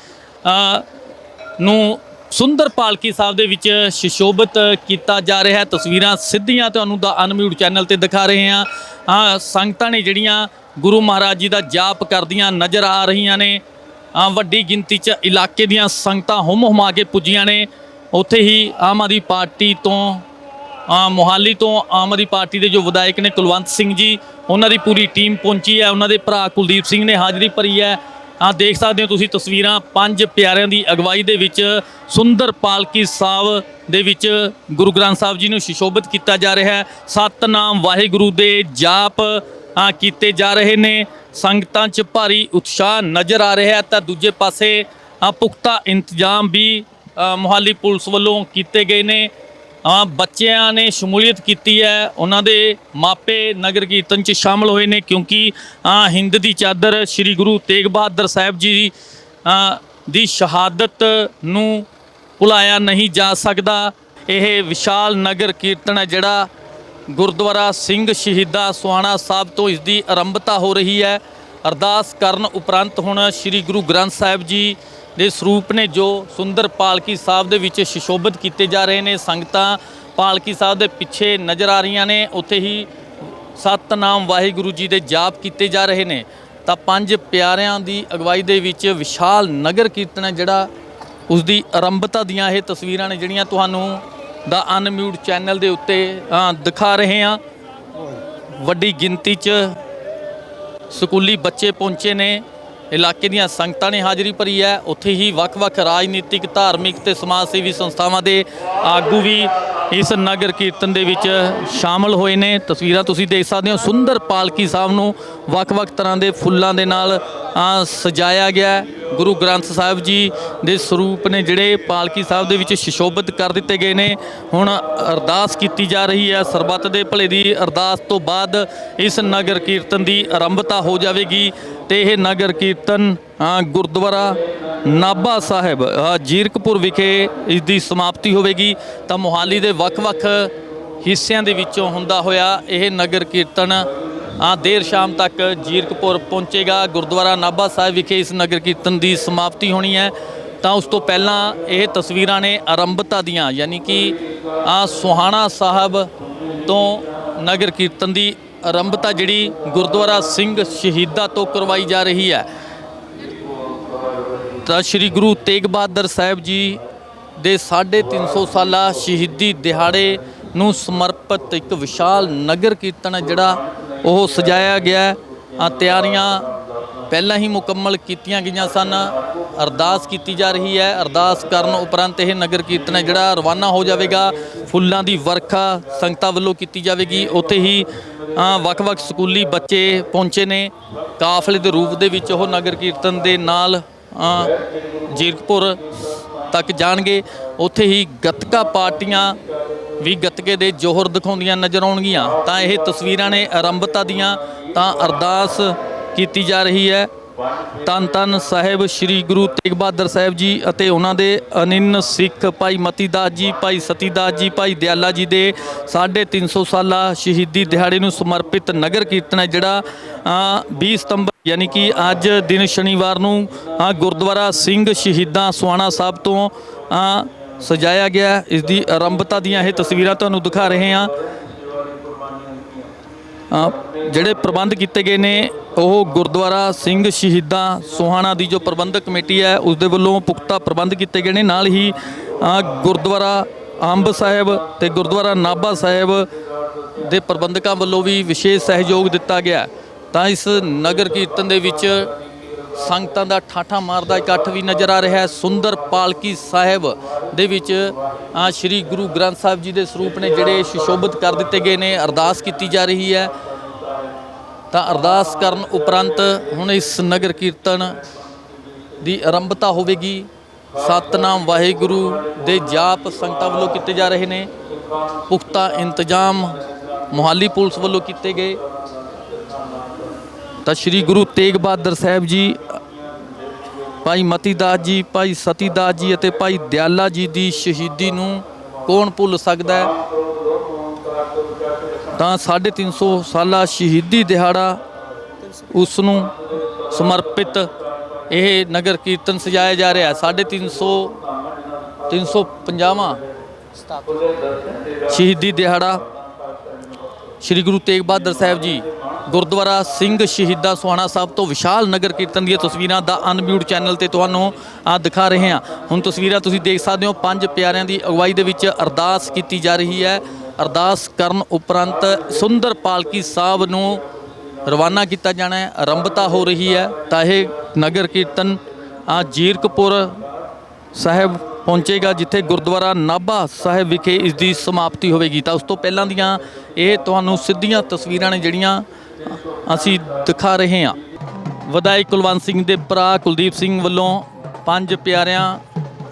ਨੂੰ ਸੁੰਦਰ ਪਾਲਕੀ ਸਾਹਿਬ ਦੇ ਵਿੱਚ ਸ਼ਿਸ਼ੋਭਿਤ ਕੀਤਾ ਜਾ ਰਿਹਾ ਹੈ। ਤਸਵੀਰਾਂ ਸਿੱਧੀਆਂ ਤੁਹਾਨੂੰ ਦਾ ਅਨਮਿਊਟ ਚੈਨਲ ਤੇ ਦਿਖਾ ਰਹੇ ਹਾਂ। ਆ ਸੰਗਤਾਂ ਨੇ ਜਿਹੜੀਆਂ ਗੁਰੂ ਮਹਾਰਾਜ ਜੀ ਦਾ ਜਾਪ ਕਰਦੀਆਂ ਨਜ਼ਰ ਆ ਰਹੀਆਂ ਨੇ। ਵੱਡੀ ਗਿਣਤੀ 'ਚ ਇਲਾਕੇ ਦੀਆਂ ਸੰਗਤਾਂ ਹੁਮ ਹੁਮਾ ਕੇ ਪੁੱਜੀਆਂ ਨੇ। ਉੱਥੇ ਹੀ ਆਮ ਆਦਮੀ ਪਾਰਟੀ ਤੋਂ ਮੋਹਾਲੀ ਤੋਂ ਆਮ ਆਦਮੀ ਪਾਰਟੀ ਦੇ ਜੋ ਵਿਧਾਇਕ ਨੇ ਕੁਲਵੰਤ ਸਿੰਘ ਜੀ, ਉਹਨਾਂ ਦੀ ਪੂਰੀ ਟੀਮ ਪਹੁੰਚੀ ਹੈ। ਉਹਨਾਂ ਦੇ ਭਰਾ ਕੁਲਦੀਪ ਸਿੰਘ ਨੇ ਹਾਜ਼ਰੀ ਭਰੀ ਹੈ। ਆ ਦੇਖ ਸਕਦੇ ਹੋ ਤੁਸੀਂ ਤਸਵੀਰਾਂ ਪੰਜ ਪਿਆਰਿਆਂ ਦੀ ਅਗਵਾਈ ਦੇ ਵਿੱਚ, ਸੁੰਦਰ ਪਾਲਕੀ ਸਾਹਿਬ ਦੇ ਵਿੱਚ ਗੁਰੂ ਗ੍ਰੰਥ ਸਾਹਿਬ ਜੀ ਨੂੰ ਸ਼ਿਸ਼ੋਭਿਤ ਕੀਤਾ ਜਾ ਰਿਹਾ ਹੈ। ਸਤਨਾਮ ਵਾਹਿਗੁਰੂ ਦੇ ਜਾਪ ਆ ਕੀਤੇ ਜਾ ਰਹੇ ਨੇ। ਸੰਗਤਾਂ 'ਚ ਭਾਰੀ ਉਤਸ਼ਾਹ ਨਜ਼ਰ ਆ ਰਿਹਾ ਤਾਂ ਦੂਜੇ ਪਾਸੇ ਪੁਖਤਾ ਇੰਤਜ਼ਾਮ ਵੀ ਅ, ਮੋਹਾਲੀ ਪੁਲਿਸ ਵੱਲੋਂ ਕੀਤੇ ਗਏ ਨੇ। ਅ, ਬੱਚਿਆਂ ਨੇ ਸ਼ਮੂਲੀਅਤ ਕੀਤੀ ਹੈ। ਉਹਨਾਂ ਦੇ ਮਾਪੇ ਨਗਰ ਕੀਰਤਨ 'ਚ ਸ਼ਾਮਲ ਹੋਏ ਨੇ ਕਿਉਂਕਿ ਅ, ਹਿੰਦ ਦੀ ਚਾਦਰ ਸ੍ਰੀ ਗੁਰੂ ਤੇਗ ਬਹਾਦਰ ਸਾਹਿਬ ਜੀ ਦੀ ਸ਼ਹਾਦਤ ਨੂੰ ਭੁਲਾਇਆ ਨਹੀਂ ਜਾ ਸਕਦਾ। ਇਹ ਵਿਸ਼ਾਲ ਨਗਰ ਕੀਰਤਨ ਹੈ ਜਿਹੜਾ ਗੁਰਦੁਆਰਾ ਸਿੰਘ ਸ਼ਹੀਦਾ ਸੁਹਾਣਾ ਸਾਹਿਬ ਤੋਂ ਇਸ ਦੀ ਆਰੰਭਤਾ ਹੋ ਰਹੀ ਹੈ। ਅਰਦਾਸ ਕਰਨ ਉਪਰੰਤ ਹੁਣ ਸ੍ਰੀ ਗੁਰੂ ਗ੍ਰੰਥ ਸਾਹਿਬ ਜੀ ਦੇ ਸਰੂਪ ਨੇ ਜੋ ਸੁੰਦਰ ਪਾਲਕੀ ਸਾਹਿਬ ਦੇ ਵਿੱਚ ਸ਼ਿਸ਼ੋਭਿਤ ਕੀਤੇ ਜਾ ਰਹੇ ਨੇ, ਸੰਗਤਾਂ ਪਾਲਕੀ ਸਾਹਿਬ ਦੇ ਪਿੱਛੇ ਨਜ਼ਰ ਆ ਰਹੀਆਂ ਨੇ। ਉੱਥੇ ਹੀ ਸਤਨਾਮ ਵਾਹਿਗੁਰੂ ਜੀ ਦੇ ਜਾਪ ਕੀਤੇ ਜਾ ਰਹੇ ਨੇ। ਤਾਂ ਪੰਜ ਪਿਆਰਿਆਂ ਦੀ ਅਗਵਾਈ ਦੇ ਵਿੱਚ ਵਿਸ਼ਾਲ ਨਗਰ ਕੀਰਤਨ ਹੈ ਜਿਹੜਾ ਉਸ ਦੀ ਆਰੰਭਤਾ ਦੀਆਂ ਇਹ ਤਸਵੀਰਾਂ ਨੇ ਜਿਹੜੀਆਂ ਤੁਹਾਨੂੰ ਦਾ ਅਨਮਿਊਟ ਚੈਨਲ ਦੇ ਉੱਤੇ ਦਿਖਾ ਰਹੇ ਹਾਂ। ਵੱਡੀ ਗਿਣਤੀ 'ਚ ਸਕੂਲੀ ਬੱਚੇ ਪਹੁੰਚੇ ਨੇ। ਇਲਾਕੇ ਦੀਆਂ ਸੰਗਤਾਂ ਨੇ ਹਾਜ਼ਰੀ ਭਰੀ ਹੈ। ਉੱਥੇ ਹੀ ਵੱਖ-ਵੱਖ ਰਾਜਨੀਤਿਕ, ਧਾਰਮਿਕ ਤੇ ਸਮਾਜ ਸੇਵੀ ਸੰਸਥਾਵਾਂ ਦੇ ਆਗੂ ਵੀ ਇਸ ਨਗਰ ਕੀਰਤਨ ਦੇ ਵਿੱਚ ਸ਼ਾਮਲ ਹੋਏ ਨੇ। ਤਸਵੀਰਾਂ ਤੁਸੀਂ ਦੇਖ ਸਕਦੇ ਹੋ। ਸੁੰਦਰ ਪਾਲਕੀ ਸਾਹਿਬ ਨੂੰ ਵੱਖ-ਵੱਖ ਤਰ੍ਹਾਂ ਦੇ ਫੁੱਲਾਂ ਦੇ ਨਾਲ ਸਜਾਇਆ ਗਿਆ ਗੁਰੂ ਗ੍ਰੰਥ ਸਾਹਿਬ ਜੀ ਦੇ ਸਰੂਪ ਨੇ ਜਿਹੜੇ ਪਾਲਕੀ ਸਾਹਿਬ ਦੇ ਵਿੱਚ ਸ਼ਿਸ਼ੋਭਿਤ ਕਰ ਦਿੱਤੇ ਗਏ ਨੇ। ਹੁਣ ਅਰਦਾਸ ਕੀਤੀ ਜਾ ਰਹੀ ਹੈ। ਸਰਬੱਤ ਦੇ ਭਲੇ ਦੀ ਅਰਦਾਸ ਤੋਂ ਬਾਅਦ ਇਸ ਨਗਰ ਕੀਰਤਨ ਦੀ ਆਰੰਭਤਾ ਹੋ ਜਾਵੇਗੀ ਤੇ ਇਹ ਨਗਰ ਕੀਰਤਨ ਗੁਰਦੁਆਰਾ ਨਾਭਾ ਸਾਹਿਬ ਜੀਰਕਪੁਰ ਵਿਖੇ ਇਸ ਦੀ ਸਮਾਪਤੀ ਹੋਵੇਗੀ। ਤਾਂ ਮੋਹਾਲੀ ਦੇ ਵੱਖ-ਵੱਖ ਹਿੱਸਿਆਂ ਦੇ ਵਿੱਚੋਂ ਹੁੰਦਾ ਹੋਇਆ ਇਹ ਨਗਰ ਕੀਰਤਨ ਆ ਦੇਰ ਸ਼ਾਮ ਤੱਕ ਜੀਰਕਪੁਰ ਪਹੁੰਚੇਗਾ ਗੁਰਦੁਆਰਾ ਨਾਭਾ ਸਾਹਿਬ ਵਿਖੇ। ਇਸ ਨਗਰ ਕੀਰਤਨ ਦੀ ਸਮਾਪਤੀ ਹੋਣੀ ਹੈ। ਤਾਂ ਉਸ ਤੋਂ ਪਹਿਲਾਂ ਇਹ ਤਸਵੀਰਾਂ ਨੇ ਆਰੰਭਤਾ ਦੀਆਂ, ਯਾਨੀ ਕਿ ਆ ਸੁਹਾਣਾ ਸਾਹਿਬ ਤੋਂ ਨਗਰ ਕੀਰਤਨ ਦੀ ਆਰੰਭਤਾ ਜਿਹੜੀ ਗੁਰਦੁਆਰਾ ਸਿੰਘ ਸ਼ਹੀਦਾਂ ਤੋਂ ਕਰਵਾਈ ਜਾ ਰਹੀ ਹੈ। ਤਾਂ ਸ੍ਰੀ ਗੁਰੂ ਤੇਗ ਬਹਾਦਰ ਸਾਹਿਬ ਜੀ ਦੇ 350 ਸਾਲਾ ਸ਼ਹੀਦੀ ਦਿਹਾੜੇ ਨੂੰ ਸਮਰਪਿਤ ਇੱਕ ਵਿਸ਼ਾਲ ਨਗਰ ਕੀਰਤਨ ਹੈ ਜਿਹੜਾ ਉਹ ਸਜਾਇਆ ਗਿਆ ਹੈ। ਆ ਤਿਆਰੀਆਂ ਪਹਿਲਾਂ ਹੀ ਮੁਕੰਮਲ ਕੀਤੀਆਂ ਗਈਆਂ ਸਨ। ਅਰਦਾਸ ਕੀਤੀ ਜਾ ਰਹੀ ਹੈ। ਅਰਦਾਸ ਕਰਨ ਉਪਰੰਤ ਇਹ ਨਗਰ ਕੀਰਤਨ ਹੈ ਜਿਹੜਾ ਰਵਾਨਾ ਹੋ ਜਾਵੇਗਾ। ਫੁੱਲਾਂ ਦੀ ਵਰਖਾ ਸੰਗਤਾਂ ਵੱਲੋਂ ਕੀਤੀ ਜਾਵੇਗੀ। ਉੱਥੇ ਹੀ ਵੱਖ-ਵੱਖ ਸਕੂਲੀ ਬੱਚੇ ਪਹੁੰਚੇ ਨੇ। ਕਾਫਲੇ ਦੇ ਰੂਪ ਦੇ ਵਿੱਚ ਉਹ ਨਗਰ ਕੀਰਤਨ ਦੇ ਨਾਲ ਜੀਰਕਪੁਰ ਤੱਕ ਜਾਣਗੇ। ਉੱਥੇ ਹੀ ਗੱਤਕਾ ਪਾਰਟੀਆਂ ਵੀ ਗੱਤਕੇ ਦੇ ਜੋਹਰ ਦਿਖਾਉਂਦੀਆਂ ਨਜ਼ਰ ਆਉਣਗੀਆਂ ਤਾਂ ਇਹ ਤਸਵੀਰਾਂ ਨੇ ਆਰੰਭਤਾ ਦੀਆਂ ਤਾਂ ਅਰਦਾਸ ਕੀਤੀ ਜਾ ਰਹੀ ਹੈ। ਤਨ ਤਨ ਸਾਹਿਬ ਸ੍ਰੀ ਗੁਰੂ ਤੇਗ ਬਹਾਦਰ ਸਾਹਿਬ ਜੀ ਅਤੇ ਉਹਨਾਂ ਦੇ ਅਨਿੰਨ ਸਿੱਖ ਭਾਈ ਮਤੀਦਾਸ ਜੀ ਭਾਈ ਸਤੀਦਾਸ ਜੀ ਭਾਈ ਦਿਆਲਾ ਜੀ ਦੇ 350 ਸਾਲਾ ਸ਼ਹੀਦੀ ਦਿਹਾੜੇ ਨੂੰ ਸਮਰਪਿਤ ਨਗਰ ਕੀਰਤਨ ਹੈ ਜਿਹੜਾ ਅ, 20 ਸਤੰਬਰ ਯਾਨੀ ਕਿ ਅੱਜ ਦਿਨ ਸ਼ਨੀਵਾਰ ਨੂੰ ਗੁਰਦੁਆਰਾ ਸਿੰਘ ਸ਼ਹੀਦਾਂ ਸੁਆਣਾ ਸਾਹਿਬ ਤੋਂ ਸਜਾਇਆ ਗਿਆ ਇਸ ਦੀ ਆਰੰਭਤਾ ਦੀਆਂ ਇਹ ਤਸਵੀਰਾਂ ਤੁਹਾਨੂੰ ਦਿਖਾ ਰਹੇ ਹਾਂ। ਜਿਹੜੇ ਪ੍ਰਬੰਧ ਕੀਤੇ ਗਏ ਨੇ, ਉਹ ਗੁਰਦੁਆਰਾ ਸਿੰਘ ਸ਼ਹੀਦਾਂ ਸੋਹਾਣਾ ਦੀ ਜੋ ਪ੍ਰਬੰਧਕ ਕਮੇਟੀ ਹੈ ਉਸ ਦੇ ਵੱਲੋਂ ਪੁਖਤਾ ਪ੍ਰਬੰਧ ਕੀਤੇ ਗਏ ਨੇ। ਨਾਲ ਹੀ ਗੁਰਦੁਆਰਾ ਅੰਬ ਸਾਹਿਬ ਤੇ ਗੁਰਦੁਆਰਾ ਨਾਭਾ ਸਾਹਿਬ ਦੇ ਪ੍ਰਬੰਧਕਾਂ ਵੱਲੋਂ ਵੀ ਵਿਸ਼ੇਸ਼ ਸਹਿਯੋਗ ਦਿੱਤਾ ਗਿਆ। ਤਾਂ ਇਸ ਨਗਰ ਕੀਰਤਨ ਦੇ ਵਿੱਚ ਸੰਗਤਾਂ ਦਾ ਠਾਠਾ ਮਾਰਦਾ ਇਕੱਠ ਵੀ ਨਜ਼ਰ ਆ ਰਿਹਾ ਹੈ। ਸੁੰਦਰ ਪਾਲਕੀ ਸਾਹਿਬ ਦੇ ਵਿੱਚ ਸ੍ਰੀ ਗੁਰੂ ਗ੍ਰੰਥ ਸਾਹਿਬ ਜੀ ਦੇ ਸਰੂਪ ਨੇ ਜਿਹੜੇ ਸੁਸ਼ੋਭਿਤ ਕਰ ਦਿੱਤੇ ਗਏ ਨੇ, ਅਰਦਾਸ ਕੀਤੀ ਜਾ ਰਹੀ ਹੈ। ਤਾਂ ਅਰਦਾਸ ਕਰਨ ਉਪਰੰਤ ਹੁਣ ਇਸ ਨਗਰ ਕੀਰਤਨ ਦੀ ਆਰੰਭਤਾ ਹੋਵੇਗੀ। ਸਤਨਾਮ ਵਾਹਿਗੁਰੂ ਦੇ ਜਾਪ ਸੰਗਤਾਂ ਵੱਲੋਂ ਕੀਤੇ ਜਾ ਰਹੇ ਨੇ। ਪੁਖਤਾ ਇੰਤਜ਼ਾਮ ਮੁਹਾਲੀ ਪੁਲਿਸ ਵੱਲੋਂ ਕੀਤੇ ਗਏ। ਤਾਂ ਸ੍ਰੀ ਗੁਰੂ ਤੇਗ ਬਹਾਦਰ ਸਾਹਿਬ ਜੀ, ਭਾਈ ਮਤੀਦਾਸ ਜੀ, ਭਾਈ ਸਤੀਦਾਸ ਜੀ ਅਤੇ ਭਾਈ ਦਿਆਲਾ ਜੀ ਦੀ ਸ਼ਹੀਦੀ ਨੂੰ ਕੌਣ ਭੁੱਲ ਸਕਦਾ ਹੈ? ਤਾਂ 350 ਸਾਲਾ ਸ਼ਹੀਦੀ ਦਿਹਾੜਾ ਉਸ ਨੂੰ ਸਮਰਪਿਤ ਇਹ ਨਗਰ ਕੀਰਤਨ ਸਜਾਇਆ ਜਾ ਰਿਹਾ ਹੈ। 350 350ਵਾਂ ਸ਼ਹੀਦੀ ਦਿਹਾੜਾ ਸ੍ਰੀ ਗੁਰੂ ਤੇਗ ਬਹਾਦਰ ਸਾਹਿਬ ਜੀ ਗੁਰਦੁਆਰਾ ਸਿੰਘ ਸ਼ਹੀਦਾ ਸੁਹਾਣਾ ਸਾਹਿਬ ਤੋਂ ਵਿਸ਼ਾਲ ਨਗਰ ਕੀਰਤਨ ਦੀਆਂ ਤਸਵੀਰਾਂ ਦਾ ਅਨਮਿਊਟ ਚੈਨਲ ਤੇ ਤੁਹਾਨੂੰ ਆ ਦਿਖਾ ਰਹੇ ਹਾਂ। ਹੁਣ ਤਸਵੀਰਾਂ ਤੁਸੀਂ ਦੇਖ ਸਕਦੇ ਹੋ, ਪੰਜ ਪਿਆਰਿਆਂ ਦੀ ਅਗਵਾਈ ਦੇ ਵਿੱਚ ਅਰਦਾਸ ਕੀਤੀ ਜਾ ਰਹੀ ਹੈ। ਅਰਦਾਸ ਕਰਨ ਉਪਰੰਤ ਸੁੰਦਰ ਪਾਲਕੀ ਸਾਹਿਬ ਨੂੰ ਰਵਾਨਾ ਕੀਤਾ ਜਾਣਾ ਹੈ ਆਰੰਭਤਾ ਹੋ ਰਹੀ ਹੈ। ਤਾਂ ਇਹ ਨਗਰ ਕੀਰਤਨ ਆ ਜੀਰਕਪੁਰ ਸਾਹਿਬ ਪਹੁੰਚੇਗਾ, ਜਿੱਥੇ ਗੁਰਦੁਆਰਾ ਨਾਭਾ ਸਾਹਿਬ ਵਿਖੇ ਇਸ ਦੀ ਸਮਾਪਤੀ ਹੋਵੇਗੀ। ਤਾਂ ਉਸ ਤੋਂ ਪਹਿਲਾਂ ਦੀਆਂ ਇਹ ਤੁਹਾਨੂੰ ਸਿੱਧੀਆਂ ਤਸਵੀਰਾਂ ਨੇ ਜਿਹੜੀਆਂ ਅਸੀਂ ਦਿਖਾ ਰਹੇ ਹਾਂ ਵਿਧਾਇਕ ਕੁਲਵੰਤ ਸਿੰਘ ਦੇ ਭਰਾ ਕੁਲਦੀਪ ਸਿੰਘ ਵੱਲੋਂ ਪੰਜ ਪਿਆਰਿਆਂ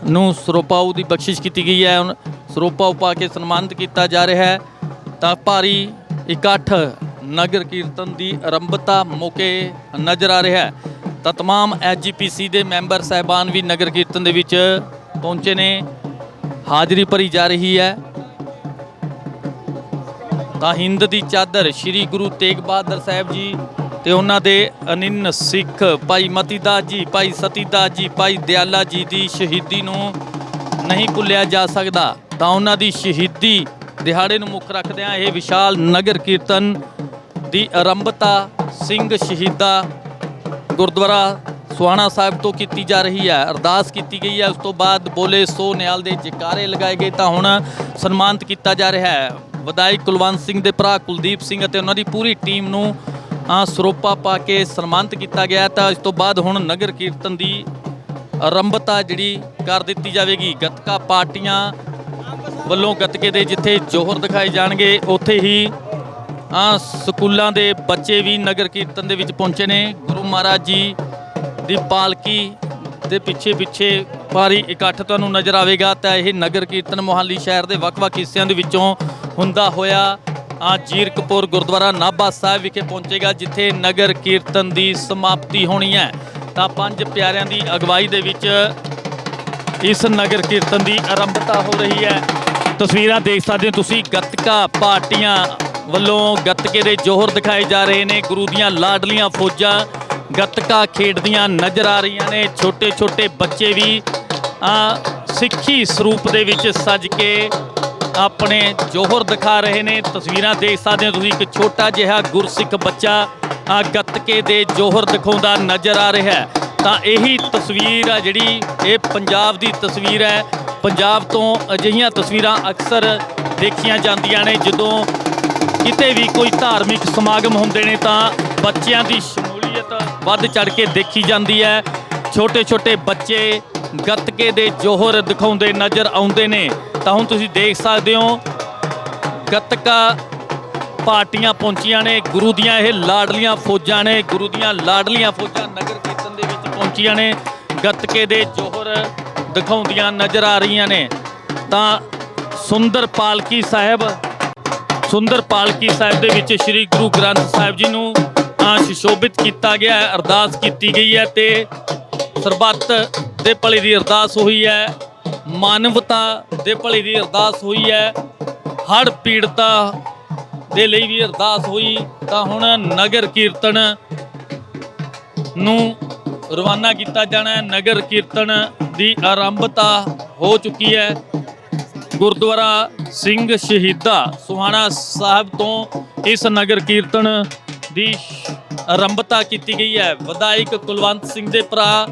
ਨੂੰ ਸਰੋਪਾਉ ਦੀ ਬਖਸ਼ਿਸ਼ ਕੀਤੀ ਗਈ ਹੈ ਹੁਣ ਸਰੋਪਾਉ ਪਾ ਕੇ ਸਨਮਾਨਿਤ ਕੀਤਾ ਜਾ ਰਿਹਾ ਹੈ ਤਾਂ ਭਾਰੀ ਇਕੱਠ ਨਗਰ ਕੀਰਤਨ ਦੀ ਆਰੰਭਤਾ ਮੌਕੇ ਨਜ਼ਰ ਆ ਰਿਹਾ ਹੈ ਤਾਂ तमाम ਐਸਜੀਪੀਸੀ ਦੇ ਮੈਂਬਰ ਸਹਿਬਾਨ ਵੀ ਨਗਰ ਕੀਰਤਨ ਦੇ ਵਿੱਚ ਪਹੁੰਚੇ ਨੇ ਹਾਜ਼ਰੀ ਭਰੀ ਜਾ ਰਹੀ ਹੈ ਤਾਂ ਹਿੰਦ ਦੀ ਚਾਦਰ ਸ੍ਰੀ ਗੁਰੂ ਤੇਗ ਬਹਾਦਰ ਸਾਹਿਬ ਜੀ ਤੇ ਉਹਨਾਂ ਦੇ ਅਨਿੰਨ ਸਿੱਖ ਭਾਈ ਮਤੀਦਾਸ ਜੀ, ਭਾਈ ਸਤੀਦਾਸ ਜੀ, ਭਾਈ ਦਿਆਲਾ ਜੀ ਦੀ ਸ਼ਹੀਦੀ ਨੂੰ ਨਹੀਂ ਭੁੱਲਿਆ ਜਾ ਸਕਦਾ। ਤਾਂ ਉਹਨਾਂ ਦੀ ਸ਼ਹੀਦੀ ਦਿਹਾੜੇ ਨੂੰ ਮੁੱਖ ਰੱਖਦਿਆਂ ਇਹ ਵਿਸ਼ਾਲ ਨਗਰ ਕੀਰਤਨ ਦੀ ਆਰੰਭਤਾ ਸਿੰਘ ਸ਼ਹੀਦਾ ਗੁਰਦੁਆਰਾ ਸੁਹਾਣਾ ਸਾਹਿਬ ਤੋਂ ਕੀਤੀ ਜਾ ਰਹੀ ਹੈ, ਅਰਦਾਸ ਕੀਤੀ ਗਈ ਹੈ। ਉਸ ਤੋਂ ਬਾਅਦ ਬੋਲੇ ਸੋ ਨਿਆਲ ਦੇ ਜਕਾਰੇ ਲਗਾਏ ਗਏ ਤਾਂ ਹੁਣ ਸਨਮਾਨਿਤ ਕੀਤਾ ਜਾ ਰਿਹਾ ਹੈ। ਵਿਧਾਇਕ ਕੁਲਵੰਤ ਸਿੰਘ ਦੇ ਭਰਾ ਕੁਲਦੀਪ ਸਿੰਘ ਅਤੇ ਉਹਨਾਂ ਦੀ ਪੂਰੀ ਟੀਮ ਨੂੰ ਅ, ਸਰੋਪਾ ਪਾ ਕੇ ਸਨਮਾਨਿਤ ਕੀਤਾ ਗਿਆ ਤਾਂ ਇਸ ਤੋਂ ਬਾਅਦ ਹੁਣ ਨਗਰ ਕੀਰਤਨ ਦੀ ਆਰੰਭਤਾ ਜਿਹੜੀ ਕਰ ਦਿੱਤੀ ਜਾਵੇਗੀ। ਗੱਤਕਾ ਪਾਰਟੀਆਂ ਵੱਲੋਂ ਗੱਤਕੇ ਦੇ ਜਿੱਥੇ ਜੋਹਰ ਦਿਖਾਏ ਜਾਣਗੇ ਉੱਥੇ ਹੀ ਆ ਸਕੂਲਾਂ ਦੇ ਬੱਚੇ ਵੀ ਨਗਰ ਕੀਰਤਨ ਦੇ ਵਿੱਚ ਪਹੁੰਚੇ ਨੇ। ਗੁਰੂ ਮਹਾਰਾਜ ਜੀ ਦੀ ਪਾਲਕੀ ਦੇ ਪਿੱਛੇ ਪਿੱਛੇ ਭਾਰੀ ਇਕੱਠ ਤੁਹਾਨੂੰ ਨਜ਼ਰ ਆਵੇਗਾ। ਤਾਂ ਇਹ ਨਗਰ ਕੀਰਤਨ ਮੋਹਾਲੀ ਸ਼ਹਿਰ ਦੇ ਵੱਖ-ਵੱਖ ਹਿੱਸਿਆਂ ਦੇ ਵਿੱਚੋਂ ਹੁੰਦਾ ਹੋਇਆ ਆ ਜੀਰਕਪੁਰ ਗੁਰਦੁਆਰਾ ਨਾਭਾ ਸਾਹਿਬ ਵਿਖੇ ਪਹੁੰਚੇਗਾ, ਜਿੱਥੇ ਨਗਰ ਕੀਰਤਨ ਦੀ ਸਮਾਪਤੀ ਹੋਣੀ ਹੈ। ਤਾਂ ਪੰਜ ਪਿਆਰਿਆਂ ਦੀ ਅਗਵਾਈ ਦੇ ਵਿੱਚ ਇਸ ਨਗਰ ਕੀਰਤਨ ਦੀ ਆਰੰਭਤਾ ਹੋ ਰਹੀ ਹੈ। ਤਸਵੀਰਾਂ ਦੇਖ ਸਕਦੇ ਹੋ ਤੁਸੀਂ, ਗੱਤਕਾ ਪਾਰਟੀਆਂ ਵੱਲੋਂ ਗੱਤਕੇ ਦੇ ਜੋਹਰ ਦਿਖਾਏ ਜਾ ਰਹੇ ਨੇ। ਗੁਰੂ ਦੀਆਂ ਲਾਡਲੀਆਂ ਫੌਜਾਂ ਗੱਤਕਾ ਖੇਡਦੀਆਂ ਨਜ਼ਰ ਆ ਰਹੀਆਂ ਨੇ। ਛੋਟੇ ਛੋਟੇ ਬੱਚੇ ਵੀ ਆ ਸਿੱਖੀ ਸਰੂਪ ਦੇ ਵਿੱਚ ਸੱਜ ਕੇ ਆਪਣੇ ਜੋਹਰ ਦਿਖਾ ਰਹੇ ਨੇ, ਤਸਵੀਰਾਂ ਦੇਖ ਸਕਦੇ ਹੋ ਤੁਸੀਂ, ਇੱਕ ਛੋਟਾ ਜਿਹਾ ਗੁਰਸਿੱਖ ਬੱਚਾ ਆ ਗੱਤਕੇ ਦੇ ਜੋਹਰ ਦਿਖਾਉਂਦਾ ਨਜ਼ਰ ਆ ਰਿਹਾ ਹੈ। ਤਾਂ ਇਹੀ ਤਸਵੀਰ ਆ ਜਿਹੜੀ, ਇਹ ਪੰਜਾਬ ਦੀ ਤਸਵੀਰ ਹੈ। ਪੰਜਾਬ ਤੋਂ ਅਜਿਹੀਆਂ ਤਸਵੀਰਾਂ ਅਕਸਰ ਦੇਖੀਆਂ ਜਾਂਦੀਆਂ ਨੇ, ਜਦੋਂ ਕਿਤੇ ਵੀ ਕੋਈ ਧਾਰਮਿਕ ਸਮਾਗਮ ਹੁੰਦੇ ਨੇ ਤਾਂ ਬੱਚਿਆਂ ਦੀ ਸ਼ਮੂਲੀਅਤ ਵੱਧ ਚੜ ਕੇ ਦੇਖੀ ਜਾਂਦੀ ਹੈ। ਛੋਟੇ ਛੋਟੇ ਬੱਚੇ ਗੱਤਕੇ ਦੇ ਜੋਹਰ ਦਿਖਾਉਂਦੇ ਨਜ਼ਰ ਆਉਂਦੇ ਨੇ। ਤਾਂ ਹੁਣ ਤੁਸੀਂ ਦੇਖ ਸਕਦੇ ਹੋ ਗੱਤਕਾ ਪਾਰਟੀਆਂ ਪਹੁੰਚੀਆਂ ਨੇ, ਗੁਰੂ ਦੀਆਂ ਇਹ ਲਾਡਲੀਆਂ ਫੌਜਾਂ ਨੇ, ਗੁਰੂ ਦੀਆਂ ਲਾਡਲੀਆਂ ਫੌਜਾਂ ਨਗਰ ਕੀਰਤਨ ਦੇ ਵਿੱਚ ਪਹੁੰਚੀਆਂ ਨੇ, ਗੱਤਕੇ ਦੇ ਜੋਹਰ ਦਿਖਾਉਂਦੀਆਂ ਨਜ਼ਰ ਆ ਰਹੀਆਂ ਨੇ। ਤਾਂ ਸੁੰਦਰ ਪਾਲਕੀ ਸਾਹਿਬ, ਸੁੰਦਰ ਪਾਲਕੀ ਸਾਹਿਬ ਦੇ ਵਿੱਚ ਸ੍ਰੀ ਗੁਰੂ ਗ੍ਰੰਥ ਸਾਹਿਬ ਜੀ ਨੂੰ ਆ ਸੁਸ਼ੋਭਿਤ ਕੀਤਾ ਗਿਆ ਹੈ, ਅਰਦਾਸ ਕੀਤੀ ਗਈ ਹੈ ਤੇ ਸਰਬੱਤ ਦੇ ਭਲੇ ਦੀ ਅਰਦਾਸ ਹੋਈ ਹੈ। ਮਾਨਵਤਾ ਦੇ ਭਲੇ ਦੀ ਅਰਦਾਸ ਹੋਈ ਹੈ। ਹੜ ਪੀੜਤਾ ਦੇ ਲਈ ਵੀ ਅਰਦਾਸ ਹੋਈ। ਤਾਂ ਹੁਣ ਨਗਰ ਕੀਰਤਨ ਨੂੰ ਰਵਾਨਾ ਕੀਤਾ ਜਾਣਾ ਹੈ। ਨਗਰ ਕੀਰਤਨ ਦੀ ਆਰੰਭਤਾ ਹੋ ਚੁੱਕੀ ਹੈ। ਗੁਰਦੁਆਰਾ ਸਿੰਘ ਸ਼ਹੀਦਾ ਸੁਹਾਣਾ ਸਾਹਿਬ ਤੋਂ ਇਸ ਨਗਰ ਕੀਰਤਨ ਦੀ ਆਰੰਭਤਾ ਕੀਤੀ ਗਈ ਹੈ। ਵਿਧਾਇਕ ਕੁਲਵੰਤ ਸਿੰਘ ਦੇ ਭਰਾ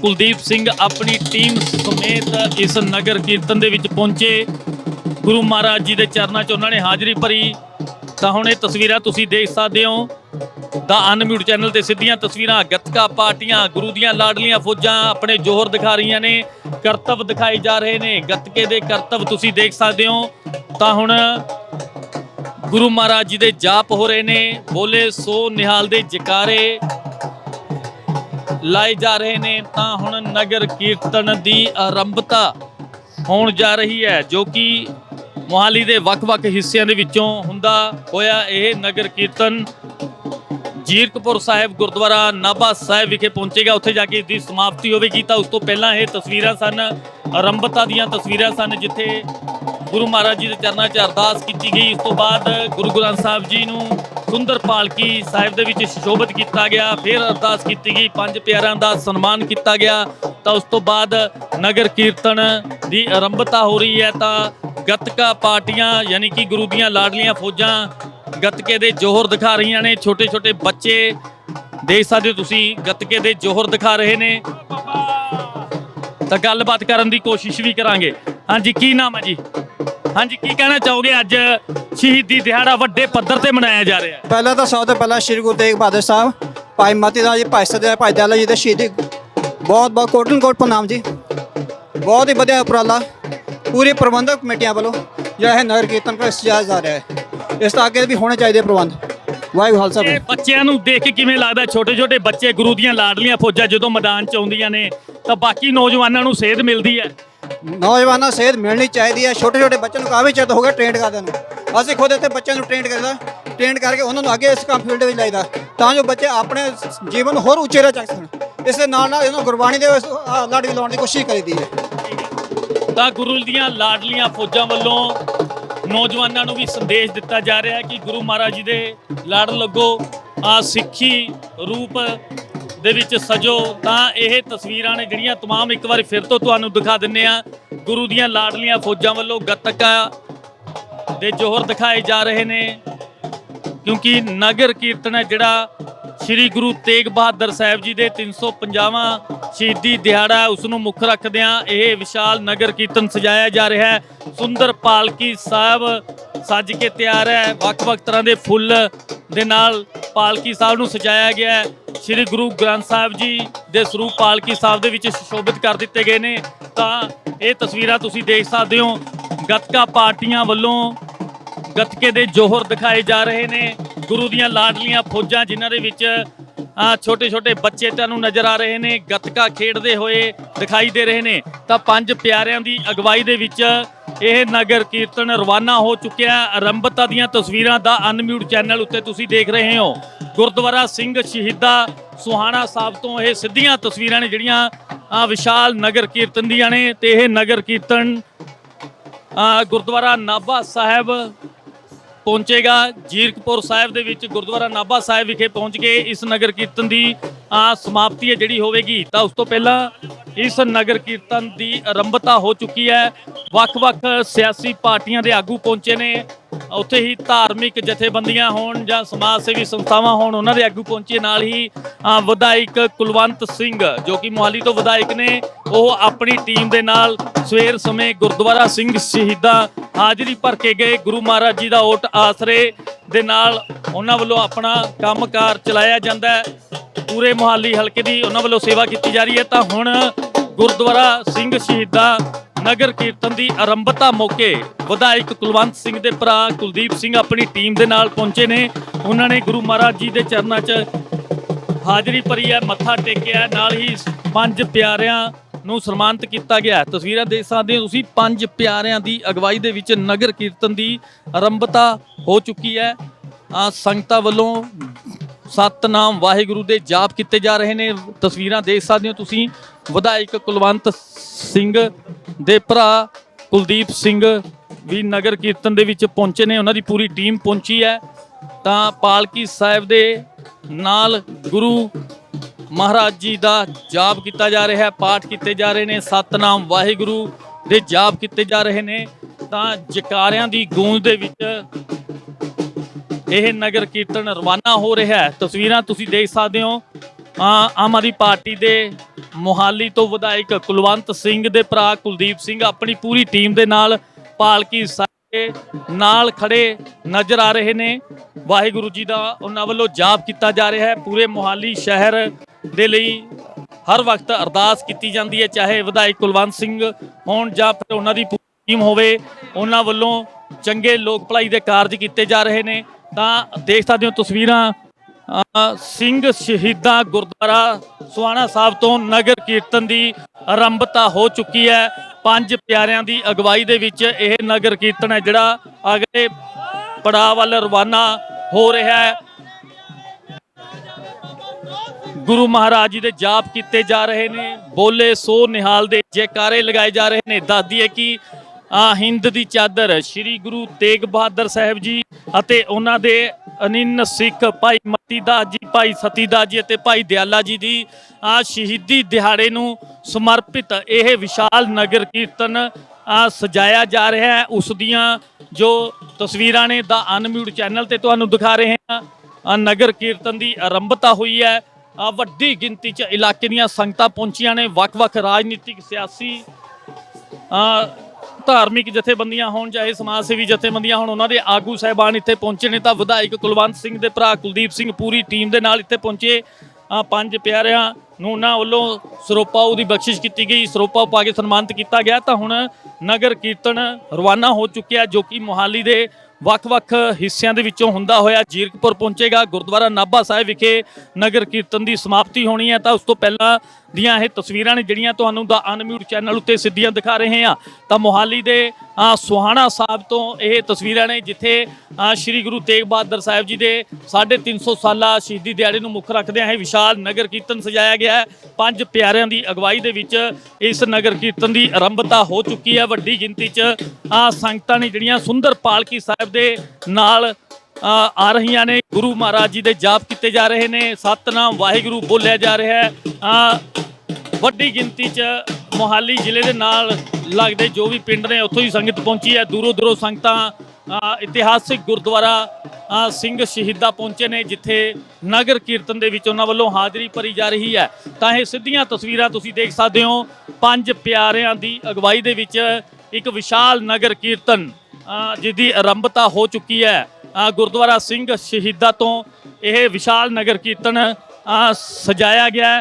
ਕੁਲਦੀਪ ਸਿੰਘ ਆਪਣੀ ਟੀਮ ਸਮੇਤ ਇਸ ਨਗਰ ਕੀਰਤਨ ਦੇ ਵਿੱਚ ਪਹੁੰਚੇ। ਗੁਰੂ ਮਹਾਰਾਜ ਜੀ ਦੇ ਚਰਨਾਂ 'ਚ ਉਹਨਾਂ ਨੇ ਹਾਜ਼ਰੀ ਭਰੀ। ਤਾਂ ਹੁਣ ਇਹ ਤਸਵੀਰਾਂ ਤੁਸੀਂ ਦੇਖ ਸਕਦੇ ਹੋ। ਦਾ ਅਨਮਿਊਟ ਚੈਨਲ ਤੇ ਸਿੱਧੀਆਂ ਤਸਵੀਰਾਂ, ਗੱਤਕਾ ਪਾਰਟੀਆਂ, ਗੁਰੂ ਦੀਆਂ ਲਾਡਲੀਆਂ ਫੌਜਾਂ ਆਪਣੇ ਜੋਹਰ ਦਿਖਾ ਰਹੀਆਂ ਨੇ, ਕਰਤੱਵ ਦਿਖਾਈ ਜਾ ਰਹੇ ਨੇ। ਗੱਤਕੇ ਦੇ ਕਰਤੱਵ ਤੁਸੀਂ ਦੇਖ ਸਕਦੇ ਹੋ। ਤਾਂ ਹੁਣ ਗੁਰੂ ਮਹਾਰਾਜ ਜੀ ਦੇ ਜਾਪ ਹੋ ਰਹੇ ਨੇ, ਬੋਲੇ ਸੋ ਨਿਹਾਲ ਦੇ ਜਕਾਰੇ ਲਾਏ ਜਾ ਰਹੇ ਨੇ, ਤਾਂ ਹੁਣ ਨਗਰ ਕੀਰਤਨ ਦੀ ਆਰੰਭਤਾ ਹੋਣ ਜਾ ਰਹੀ ਹੈ, ਜੋ ਕਿ ਮੋਹਾਲੀ ਦੇ ਵੱਖ-ਵੱਖ ਹਿੱਸਿਆਂ ਦੇ ਵਿੱਚੋਂ ਹੁੰਦਾ ਹੋਇਆ ਇਹ ਨਗਰ ਕੀਰਤਨ ਜੀਰਕਪੁਰ ਸਾਹਿਬ, ਗੁਰਦੁਆਰਾ ਨਾਭਾ ਸਾਹਿਬ ਵਿਖੇ ਪਹੁੰਚੇਗਾ, ਉੱਥੇ ਜਾ ਕੇ ਇਸ ਦੀ ਸਮਾਪਤੀ ਹੋਵੇਗੀ। ਤਾਂ ਉਸ ਤੋਂ ਪਹਿਲਾਂ ਇਹ ਤਸਵੀਰਾਂ ਸਨ, ਆਰੰਭਤਾ ਦੀਆਂ ਤਸਵੀਰਾਂ ਸਨ, ਜਿੱਥੇ ਗੁਰੂ ਮਹਾਰਾਜ ਜੀ ਦੇ ਚਰਨਾਂ 'ਚ ਅਰਦਾਸ ਕੀਤੀ ਗਈ। ਉਸ ਤੋਂ ਬਾਅਦ ਗੁਰੂ ਗ੍ਰੰਥ ਸਾਹਿਬ ਜੀ ਨੂੰ ਸੁੰਦਰ ਪਾਲਕੀ ਸਾਹਿਬ ਦੇ ਵਿੱਚ ਸ਼ੋਭਿਤ ਕੀਤਾ ਗਿਆ। ਫਿਰ ਅਰਦਾਸ ਕੀਤੀ ਗਈ। ਪੰਜ ਪਿਆਰਿਆਂ ਦਾ ਸਨਮਾਨ ਕੀਤਾ ਗਿਆ। ਤਾਂ ਉਸ ਤੋਂ ਬਾਅਦ ਨਗਰ ਕੀਰਤਨ ਦੀ ਆਰੰਭਤਾ ਹੋ ਰਹੀ ਹੈ। ਤਾਂ ਗੱਤਕਾ ਪਾਰਟੀਆਂ ਯਾਨੀ ਕਿ ਗੁਰੂ ਦੀਆਂ ਲਾਡਲੀਆਂ ਫੌਜਾਂ ਗੱਤਕੇ ਦੇ ਜੋਹਰ ਦਿਖਾ ਰਹੀਆਂ ਨੇ। ਛੋਟੇ ਛੋਟੇ ਬੱਚੇ ਦੇਖ ਸਕਦੇ ਹੋ ਤੁਸੀਂ, ਗੱਤਕੇ ਦੇ ਜੋਹਰ ਦਿਖਾ ਰਹੇ ਨੇ। ਤਾਂ ਗੱਲਬਾਤ ਕਰਨ ਦੀ ਕੋਸ਼ਿਸ਼ ਵੀ ਕਰਾਂਗੇ। ਹਾਂਜੀ, ਕੀ ਨਾਮ ਹੈ ਜੀ? ਹਾਂਜੀ ਕੀ ਕਹਿਣਾ ਚਾਹੋਗੇ ਅੱਜ ਸ਼ਹੀਦੀ ਦਿਹਾੜਾ ਵੱਡੇ ਪੱਧਰ ਤੇ ਮਨਾਇਆ ਜਾ ਰਿਹਾ ਹੈ? ਪਹਿਲਾਂ ਤਾਂ ਸਭ ਤੋਂ ਪਹਿਲਾਂ ਸ਼੍ਰੀ ਗੁਰੂ ਤੇਗ ਬਹਾਦਰ ਸਾਹਿਬ ਭਾਈ ਮਤੀ ਦਾਸ ਜੀ ਭਾਈ ਸਦੇ ਭਾਈ ਦਿਆਲਾ ਜੀ ਦੇ ਸ਼ਹੀਦੀ ਬਹੁਤ ਬਹੁਤ ਕੋਟਨ ਕੋਟ ਪ੍ਰਣਾਮ ਜੀ। ਬਹੁਤ ਹੀ ਵਧੀਆ ਉਪਰਾਲਾ ਪੂਰੀ ਪ੍ਰਬੰਧਕ ਕਮੇਟੀਆਂ ਵੱਲੋਂ ਜਿਹੜਾ ਇਹ ਨਗਰ ਕੀਰਤਨ ਕਰ ਸਜਾਇਆ ਜਾ ਰਿਹਾ ਹੈ। ਇਸ ਤੋਂ ਅੱਗੇ ਵੀ ਹੋਣੇ ਚਾਹੀਦੇ ਪ੍ਰਬੰਧ। ਵਾਹਿਗੁਰੂ ਖਾਲਸਾ ਇਹ ਬੱਚਿਆਂ ਨੂੰ ਦੇਖ ਕੇ ਕਿਵੇਂ ਲੱਗਦਾ ਛੋਟੇ ਛੋਟੇ ਬੱਚੇ ਗੁਰੂ ਦੀਆਂ ਲਾਡਲੀਆਂ ਫੌਜਾਂ ਜਦੋਂ ਮੈਦਾਨ 'ਚ ਆਉਂਦੀਆਂ ਨੇ ਤਾਂ ਬਾਕੀ ਨੌਜਵਾਨਾਂ ਨੂੰ ਸੇਧ ਮਿਲਦੀ ਹੈ। ਨੌਜਵਾਨਾਂ ਨੂੰ ਸੇਧ ਮਿਲਣੀ ਚਾਹੀਦੀ ਹੈ। ਛੋਟੇ ਛੋਟੇ ਬੱਚਿਆਂ ਨੂੰ ਕਾਫੀ ਚਿਰ ਹੋ ਗਿਆ ਟ੍ਰੇਨਡ ਕਰਦੇ ਨੂੰ। ਅਸੀਂ ਖੁਦ ਇੱਥੇ ਬੱਚਿਆਂ ਨੂੰ ਟ੍ਰੇਨਡ ਕਰਦਾ। ਟ੍ਰੇਨਡ ਕਰਕੇ ਉਹਨਾਂ ਨੂੰ ਅੱਗੇ ਇਸ ਕੰਮ ਫੀਲਡ ਵਿੱਚ ਲਾਈਦਾ। ਤਾਂ ਜੋ ਬੱਚੇ ਆਪਣੇ ਜੀਵਨ ਨੂੰ ਹੋਰ ਉੱਚੇ ਚੱਕ ਸਕਣ। ਇਸ ਦੇ ਨਾਲ ਨਾਲ ਇਹਨਾਂ ਗੁਰਬਾਣੀ ਦੇ ਆਹ ਲੜ ਲਾਉਣ ਦੀ ਕੋਸ਼ਿਸ਼ ਕਰੀਦੀ ਹੈ। ਤਾਂ ਗੁਰੂ ਦੀਆਂ ਲਾਡਲੀਆਂ ਫੌਜਾਂ ਵੱਲੋਂ ਨੌਜਵਾਨਾਂ ਨੂੰ ਵੀ ਸੰਦੇਸ਼ ਦਿੱਤਾ ਜਾ ਰਿਹਾ ਹੈ ਕਿ ਗੁਰੂ ਮਹਾਰਾਜ ਜੀ ਦੇ ਲੜ ਲੱਗੋ। ਆ ਸਿੱਖੀ ਰੂਪ ਦੇ ਵਿੱਚ ਸਜੋ, ਤਾਂ ਇਹ ਤਸਵੀਰਾਂ ਨੇ ਜਿਹੜੀਆਂ ਤਮਾਮ ਇੱਕ ਵਾਰ ਫਿਰ ਤੋਂ ਤੁਹਾਨੂੰ ਦਿਖਾ ਦਿੰਨੇ ਆ। ਗੁਰੂ ਦੀਆਂ ਲਾਡਲੀਆਂ ਫੌਜਾਂ ਵੱਲੋਂ ਗੱਤਕਾ ਦੇ ਜੋਹਰ ਦਿਖਾਏ ਜਾ ਰਹੇ ਨੇ। ਕਿਉਂਕਿ ਨਗਰ ਕੀਰਤਨ ਹੈ ਜਿਹੜਾ ਸ੍ਰੀ ਗੁਰੂ ਤੇਗ ਬਹਾਦਰ ਸਾਹਿਬ ਜੀ ਦੇ 350ਵਾਂ ਸ਼ਹੀਦੀ ਦਿਹਾੜਾ ਹੈ, ਉਸ ਨੂੰ ਮੁੱਖ ਰੱਖਦਿਆਂ ਇਹ ਵਿਸ਼ਾਲ ਨਗਰ ਕੀਰਤਨ ਸਜਾਇਆ ਜਾ ਰਿਹਾ ਹੈ। ਸੁੰਦਰ ਪਾਲਕੀ ਸਾਹਿਬ ਸੱਜ ਕੇ ਤਿਆਰ ਹੈ। ਵੱਖ-ਵੱਖ ਤਰ੍ਹਾਂ ਦੇ ਫੁੱਲ ਦੇ ਨਾਲ ਪਾਲਕੀ ਸਾਹਿਬ ਨੂੰ ਸਜਾਇਆ ਗਿਆ ਹੈ। ਸ੍ਰੀ ਗੁਰੂ ਗ੍ਰੰਥ ਸਾਹਿਬ ਜੀ ਦੇ ਸਰੂਪ ਪਾਲਕੀ ਸਾਹਿਬ ਦੇ ਵਿੱਚ ਸੁਸ਼ੋਭਿਤ ਕਰ ਦਿੱਤੇ ਗਏ ਨੇ। ਤਾਂ ਇਹ ਤਸਵੀਰਾਂ ਤੁਸੀਂ ਦੇਖ ਸਕਦੇ ਹੋ। ਗੱਤਕਾ ਪਾਰਟੀਆਂ ਵੱਲੋਂ ਗੱਤਕੇ ਦੇ ਜੋਹਰ ਦਿਖਾਏ ਜਾ ਰਹੇ ਨੇ। ਗੁਰੂ ਦੀਆਂ ਲਾਡਲੀਆਂ ਫੌਜਾਂ ਜਿਨ੍ਹਾਂ ਦੇ ਵਿੱਚ ਛੋਟੇ ਛੋਟੇ ਬੱਚੇ ਤੁਹਾਨੂੰ ਨਜ਼ਰ ਆ ਰਹੇ ਨੇ, ਗੱਤਕਾ ਖੇਡਦੇ ਹੋਏ ਦਿਖਾਈ ਦੇ ਰਹੇ ਨੇ। ਤਾਂ ਪੰਜ ਪਿਆਰਿਆਂ ਦੀ ਅਗਵਾਈ ਦੇ ਵਿੱਚ ਇਹ ਨਗਰ ਕੀਰਤਨ ਰਵਾਨਾ ਹੋ ਚੁੱਕਿਆ। ਹੈ। ਆਰੰਭਤਾ ਦੀਆਂ ਤਸਵੀਰਾਂ ਦਾ ਅਨਮਿਊਟ ਚੈਨਲ ਉੱਤੇ ਤੁਸੀਂ ਦੇਖ ਰਹੇ ਹੋ। ਗੁਰਦੁਆਰਾ ਸਿੰਘ ਸ਼ਹੀਦਾ ਸੁਹਾਣਾ ਸਾਹਿਬ ਤੋਂ ਇਹ ਸਿੱਧੀਆਂ ਤਸਵੀਰਾਂ ਨੇ ਜਿਹੜੀਆਂ ਵਿਸ਼ਾਲ ਨਗਰ ਕੀਰਤਨ ਦੀਆਂ ਨੇ। ਤੇ ਇਹ ਨਗਰ ਕੀਰਤਨ ਗੁਰਦੁਆਰਾ ਨਾਭਾ ਸਾਹਿਬ ਪਹੁੰਚੇਗਾ ਜੀਰਕਪੁਰ ਸਾਹਿਬ ਦੇ ਵਿੱਚ, ਗੁਰਦੁਆਰਾ ਨਾਭਾ ਸਾਹਿਬ ਵਿਖੇ ਪਹੁੰਚ ਕੇ ਇਸ ਨਗਰ ਕੀਰਤਨ ਦੀ ਆ ਸਮਾਪਤੀ ਹੈ, ਜਿਹੜੀ ਹੋਵੇਗੀ। ਤਾਂ ਉਸ ਤੋਂ ਪਹਿਲਾਂ ਇਸ ਨਗਰ ਕੀਰਤਨ ਦੀ ਆਰੰਭਤਾ ਹੋ ਚੁੱਕੀ ਹੈ। ਵੱਖ-ਵੱਖ ਸਿਆਸੀ ਪਾਰਟੀਆਂ ਦੇ ਆਗੂ ਪਹੁੰਚੇ ਨੇ। ਉੱਥੇ ਹੀ ਧਾਰਮਿਕ ਜਥੇਬੰਦੀਆਂ ਹੋਣ ਜਾਂ ਸਮਾਜ ਸੇਵੀ ਸੰਸਥਾਵਾਂ ਹੋਣ, ਉਹਨਾਂ ਦੇ ਆਗੂ ਪਹੁੰਚੇ ਨਾਲ ਹੀ ਵਿਧਾਇਕ ਕੁਲਵੰਤ ਸਿੰਘ, ਜੋ ਕਿ ਮੋਹਾਲੀ ਤੋਂ ਵਿਧਾਇਕ ਨੇ, ਉਹ ਆਪਣੀ ਟੀਮ ਦੇ ਨਾਲ ਸਵੇਰ ਸਮੇਂ ਗੁਰਦੁਆਰਾ ਸਿੰਘ ਸ਼ਹੀਦਾਂ ਹਾਜ਼ਰੀ ਭਰ ਕੇ ਗਏ। ਗੁਰੂ ਮਹਾਰਾਜ ਜੀ ਦਾ ਓਟ ਆਸਰੇ ਦੇ ਨਾਲ ਉਹਨਾਂ ਵੱਲੋਂ ਆਪਣਾ ਕੰਮਕਾਰ ਚਲਾਇਆ ਜਾਂਦਾ ਹੈ। ਪੂਰੇ ਮੋਹਾਲੀ ਹਲਕੇ ਦੀ ਉਹਨਾਂ ਵੱਲੋਂ ਸੇਵਾ ਕੀਤੀ ਜਾ ਰਹੀ ਹੈ। ਤਾਂ ਹੁਣ ਗੁਰਦੁਆਰਾ ਸਿੰਘ ਸ਼ਹੀਦਾਂ ਨਗਰ ਕੀਰਤਨ ਦੀ ਆਰੰਭਤਾ ਮੌਕੇ ਵਿਧਾਇਕ ਕੁਲਵੰਤ ਸਿੰਘ ਦੇ ਭਰਾ ਕੁਲਦੀਪ ਸਿੰਘ ਆਪਣੀ ਟੀਮ ਦੇ ਨਾਲ ਪਹੁੰਚੇ ਨੇ। ਉਹਨਾਂ ਨੇ ਗੁਰੂ ਮਹਾਰਾਜ ਜੀ ਦੇ ਚਰਨਾਂ 'ਚ ਹਾਜ਼ਰੀ ਭਰੀ ਹੈ, ਮੱਥਾ ਟੇਕਿਆ ਨਾਲ ਹੀ ਪੰਜ ਪਿਆਰਿਆਂ ਨੂੰ ਸਨਮਾਨਿਤ ਕੀਤਾ ਗਿਆ ਤਸਵੀਰਾਂ ਦੇਖ ਸਕਦੇ ਹੋ ਤੁਸੀਂ, ਪੰਜ ਪਿਆਰਿਆਂ ਦੀ ਅਗਵਾਈ ਦੇ ਵਿੱਚ ਨਗਰ ਕੀਰਤਨ ਦੀ ਆਰੰਭਤਾ ਹੋ ਚੁੱਕੀ ਹੈ। ਆ ਸੰਗਤਾਂ ਵੱਲੋਂ ਸਤਨਾਮ ਵਾਹਿਗੁਰੂ ਦੇ ਜਾਪ ਕੀਤੇ ਜਾ ਰਹੇ ਨੇ। ਤਸਵੀਰਾਂ ਦੇਖ ਸਕਦੇ ਹੋ ਤੁਸੀਂ। ਵਿਧਾਇਕ ਕੁਲਵੰਤ ਸਿੰਘ ਦੇ ਭਰਾ ਕੁਲਦੀਪ ਸਿੰਘ ਵੀ ਨਗਰ ਕੀਰਤਨ ਦੇ ਵਿੱਚ ਪਹੁੰਚੇ ਨੇ। ਉਹਨਾਂ ਦੀ ਪੂਰੀ ਟੀਮ ਪਹੁੰਚੀ ਹੈ। ਤਾਂ ਪਾਲਕੀ ਸਾਹਿਬ ਦੇ ਨਾਲ ਗੁਰੂ ਮਹਾਰਾਜ ਜੀ ਦਾ ਜਾਪ ਕੀਤਾ ਜਾ ਰਿਹਾ ਹੈ, ਪਾਠ ਕੀਤੇ ਜਾ ਰਹੇ ਨੇ। ਸਤਨਾਮ ਵਾਹਿਗੁਰੂ ਦੇ ਜਾਪ ਕੀਤੇ ਜਾ ਰਹੇ ਨੇ। ਤਾਂ ਜਕਾਰਿਆਂ ਦੀ ਗੂੰਜ ਦੇ ਵਿੱਚ ਇਹ ਨਗਰ ਕੀਰਤਨ ਰਵਾਨਾ ਹੋ ਰਿਹਾ ਹੈ। ਤਸਵੀਰਾਂ ਤੁਸੀਂ ਦੇਖ ਸਕਦੇ ਹੋ। ਆਮ ਆਦਮੀ ਪਾਰਟੀ ਦੇ ਮੋਹਾਲੀ ਤੋਂ ਵਿਧਾਇਕ ਕੁਲਵੰਤ ਸਿੰਘ ਦੇ ਭਰਾ ਕੁਲਦੀਪ ਸਿੰਘ ਆਪਣੀ ਪੂਰੀ ਟੀਮ ਦੇ ਨਾਲ ਪਾਲਕੀ ਸਾਡੇ ਨਾਲ ਖੜੇ ਨਜ਼ਰ ਆ ਰਹੇ ਨੇ। ਵਾਹਿਗੁਰੂ ਜੀ ਦਾ ਉਹਨਾਂ ਵੱਲੋਂ ਜਾਪ ਕੀਤਾ ਜਾ ਰਿਹਾ ਹੈ। ਪੂਰੇ ਮੋਹਾਲੀ ਸ਼ਹਿਰ ਦੇ ਲਈ ਹਰ ਵਕਤ ਅਰਦਾਸ ਕੀਤੀ ਜਾਂਦੀ ਹੈ। ਚਾਹੇ ਵਿਧਾਇਕ ਕੁਲਵੰਤ ਸਿੰਘ ਹੋਣ ਜਾਂ ਫਿਰ ਉਹਨਾਂ ਦੀ ਪੂਰੀ ਟੀਮ ਹੋਵੇ, ਉਹਨਾਂ ਵੱਲੋਂ ਚੰਗੇ ਲੋਕ ਭਲਾਈ ਦੇ ਕਾਰਜ ਕੀਤੇ ਜਾ ਰਹੇ ਨੇ। ਤਾਂ ਦੇਖ ਸਕਦੇ ਹੋ ਤਸਵੀਰਾਂ ਅ, ਸਿੰਘ ਸ਼ਹੀਦਾਂ ਗੁਰਦੁਆਰਾ ਸੁਹਾਣਾ ਸਾਹਿਬ ਤੋਂ ਨਗਰ ਕੀਰਤਨ ਦੀ ਆਰੰਭਤਾ ਹੋ ਚੁੱਕੀ ਹੈ। ਪੰਜ ਪਿਆਰਿਆਂ ਦੀ ਅਗਵਾਈ ਦੇ ਵਿੱਚ ਇਹ ਨਗਰ ਕੀਰਤਨ ਹੈ ਜਿਹੜਾ ਅਗਲੇ ਪੜਾਅ ਵੱਲ ਰਵਾਨਾ ਹੋ ਰਿਹਾ ਹੈ। ਗੁਰੂ ਮਹਾਰਾਜ ਜੀ ਦੇ ਜਾਪ ਕੀਤੇ ਜਾ ਰਹੇ ਨੇ ਬੋਲੇ ਸੋ ਨਿਹਾਲ ਦੇ ਜੈਕਾਰੇ ਲਗਾਏ ਜਾ ਰਹੇ ਨੇ। ਦੱਸਦੀ ਹੈ ਕਿ ਆ ਹਿੰਦ ਦੀ ਚਾਦਰ ਸ੍ਰੀ ਗੁਰੂ ਤੇਗ ਬਹਾਦਰ ਸਾਹਿਬ ਜੀ ਅਤੇ ਉਹਨਾਂ ਦੇ ਅਨਿੰਨ ਸਿੱਖ ਭਾਈ ਮਤੀ ਦਾਸ ਜੀ, ਭਾਈ ਸਤੀ ਦਾਸ ਜੀ ਅਤੇ ਭਾਈ ਦਿਆਲਾ ਜੀ ਦੀ ਆ ਸ਼ਹੀਦੀ ਦਿਹਾੜੇ ਨੂੰ ਸਮਰਪਿਤ ਇਹ ਵਿਸ਼ਾਲ ਨਗਰ ਕੀਰਤਨ ਆ ਸਜਾਇਆ ਜਾ ਰਿਹਾ ਹੈ। ਉਸ ਦੀਆਂ ਜੋ ਤਸਵੀਰਾਂ ਨੇ ਦਾ ਅਨਮਿਊਟ ਚੈਨਲ ਤੇ ਤੁਹਾਨੂੰ ਦਿਖਾ ਰਹੇ ਹਾਂ। ਨਗਰ ਕੀਰਤਨ ਦੀ ਆਰੰਭਤਾ ਹੋਈ ਹੈ। ਵੱਡੀ ਗਿਣਤੀ 'ਚ ਇਲਾਕੇ ਦੀਆਂ ਸੰਗਤਾਂ ਪਹੁੰਚੀਆਂ ਨੇ। ਵੱਖ-ਵੱਖ ਰਾਜਨੀਤਿਕ ਸਿਆਸੀ ਧਾਰਮਿਕ ਜਥੇਬੰਦੀਆਂ ਹੋਣ, ਚਾਹੇ ਸਮਾਜ ਸੇਵੀ ਜਥੇਬੰਦੀਆਂ ਹੋਣ, ਉਹਨਾਂ ਦੇ ਆਗੂ ਸਹਿਬਾਨ ਇੱਥੇ ਪਹੁੰਚੇ ਨੇ ਤਾਂ ਵਿਧਾਇਕ ਕੁਲਵੰਤ ਸਿੰਘ ਦੇ ਭਰਾ ਕੁਲਦੀਪ ਸਿੰਘ ਪੂਰੀ ਟੀਮ ਦੇ ਨਾਲ ਇੱਥੇ ਪਹੁੰਚੇ। ਆ ਪੰਜ ਪਿਆਰਿਆਂ ਨੂੰ ਉਹਨਾਂ ਵੱਲੋਂ ਸਰੋਪਾਉ ਦੀ ਬਖਸ਼ਿਸ਼ ਕੀਤੀ ਗਈ। ਸਰੋਪਾਉ ਪਾ ਕੇ ਸਨਮਾਨਿਤ ਕੀਤਾ ਗਿਆ। ਤਾਂ ਹੁਣ ਨਗਰ ਕੀਰਤਨ ਰਵਾਨਾ ਹੋ ਚੁੱਕਿਆ, ਜੋ ਕਿ ਮੋਹਾਲੀ ਦੇ ਵੱਖ-ਵੱਖ ਹਿੱਸਿਆਂ ਦੇ ਵਿੱਚੋਂ ਹੁੰਦਾ ਹੋਇਆ ਜੀਰਕਪੁਰ ਪਹੁੰਚੇਗਾ। ਗੁਰਦੁਆਰਾ ਨਾਭਾ ਸਾਹਿਬ ਵਿਖੇ ਨਗਰ ਕੀਰਤਨ ਦੀ ਸਮਾਪਤੀ ਹੋਣੀ ਹੈ। ਤਾਂ ਉਸ ਤੋਂ ਪਹਿਲਾਂ ਦੀਆਂ ਇਹ ਤਸਵੀਰਾਂ ਨੇ ਜਿਹੜੀਆਂ ਤੁਹਾਨੂੰ ਦਾ ਅਨਮਿਊਟ ਚੈਨਲ ਉੱਤੇ ਸਿੱਧੀਆਂ ਦਿਖਾ ਰਹੇ ਹਾਂ। ਤਾਂ ਮੋਹਾਲੀ ਦੇ ਸੁਹਾਣਾ ਸਾਹਿਬ ਤੋਂ ਇਹ ਤਸਵੀਰਾਂ ਨੇ ਜਿੱਥੇ ਸ੍ਰੀ ਗੁਰੂ ਤੇਗ ਬਹਾਦਰ ਸਾਹਿਬ ਜੀ ਦੇ 350 ਸਾਲਾ ਸ਼ਹੀਦੀ ਦਿਹਾੜੇ ਨੂੰ ਮੁੱਖ ਰੱਖਦਿਆਂ ਇਹ ਵਿਸ਼ਾਲ ਨਗਰ ਕੀਰਤਨ ਸਜਾਇਆ ਗਿਆ ਹੈ। ਪੰਜ ਪਿਆਰਿਆਂ ਦੀ ਅਗਵਾਈ ਦੇ ਵਿੱਚ ਇਸ ਨਗਰ ਕੀਰਤਨ ਦੀ ਆਰੰਭਤਾ ਹੋ ਚੁੱਕੀ ਹੈ। ਵੱਡੀ ਗਿਣਤੀ 'ਚ ਆ ਸੰਗਤਾਂ ਨੇ ਜਿਹੜੀਆਂ ਸੁੰਦਰ ਪਾਲਕੀ ਸਾਹਿਬ ਦੇ ਨਾਲ ਆ ਰਹੀਆਂ ਨੇ ਗੁਰੂ ਮਹਾਰਾਜ ਜੀ ਦੇ ਜਾਪ ਕੀਤੇ ਜਾ ਰਹੇ ਨੇ ਸਤਨਾਮ ਵਾਹਿਗੁਰੂ ਬੋਲਿਆ ਜਾ ਰਿਹਾ ਹੈ। ਵੱਡੀ ਗਿਣਤੀ 'ਚ ਮੋਹਾਲੀ ਜ਼ਿਲ੍ਹੇ ਦੇ ਨਾਲ ਲੱਗਦੇ ਜੋ ਵੀ ਪਿੰਡ ਨੇ ਉੱਥੋਂ ਹੀ ਸੰਗਤ ਪਹੁੰਚੀ ਹੈ। ਦੂਰੋਂ ਦੂਰੋਂ ਸੰਗਤਾਂ ਇਤਿਹਾਸਿਕ ਗੁਰਦੁਆਰਾ ਸਿੰਘ ਸ਼ਹੀਦਾਂ ਪਹੁੰਚੇ ਨੇ ਜਿੱਥੇ ਨਗਰ ਕੀਰਤਨ ਦੇ ਵਿੱਚ ਉਹਨਾਂ ਵੱਲੋਂ ਹਾਜ਼ਰੀ ਭਰੀ ਜਾ ਰਹੀ ਹੈ। ਤਾਂ ਇਹ ਸਿੱਧੀਆਂ ਤਸਵੀਰਾਂ ਤੁਸੀਂ ਦੇਖ ਸਕਦੇ ਹੋ। ਪੰਜ ਪਿਆਰਿਆਂ ਦੀ ਅਗਵਾਈ ਦੇ ਵਿੱਚ ਇੱਕ ਵਿਸ਼ਾਲ ਨਗਰ ਕੀਰਤਨ ਅ, ਜਿਹਦੀ ਆਰੰਭਤਾ ਹੋ ਚੁੱਕੀ ਹੈ। ਗੁਰਦੁਆਰਾ ਸਿੰਘ ਸ਼ਹੀਦਾਂ ਤੋਂ ਇਹ ਵਿਸ਼ਾਲ ਨਗਰ ਕੀਰਤਨ ਸਜਾਇਆ ਗਿਆ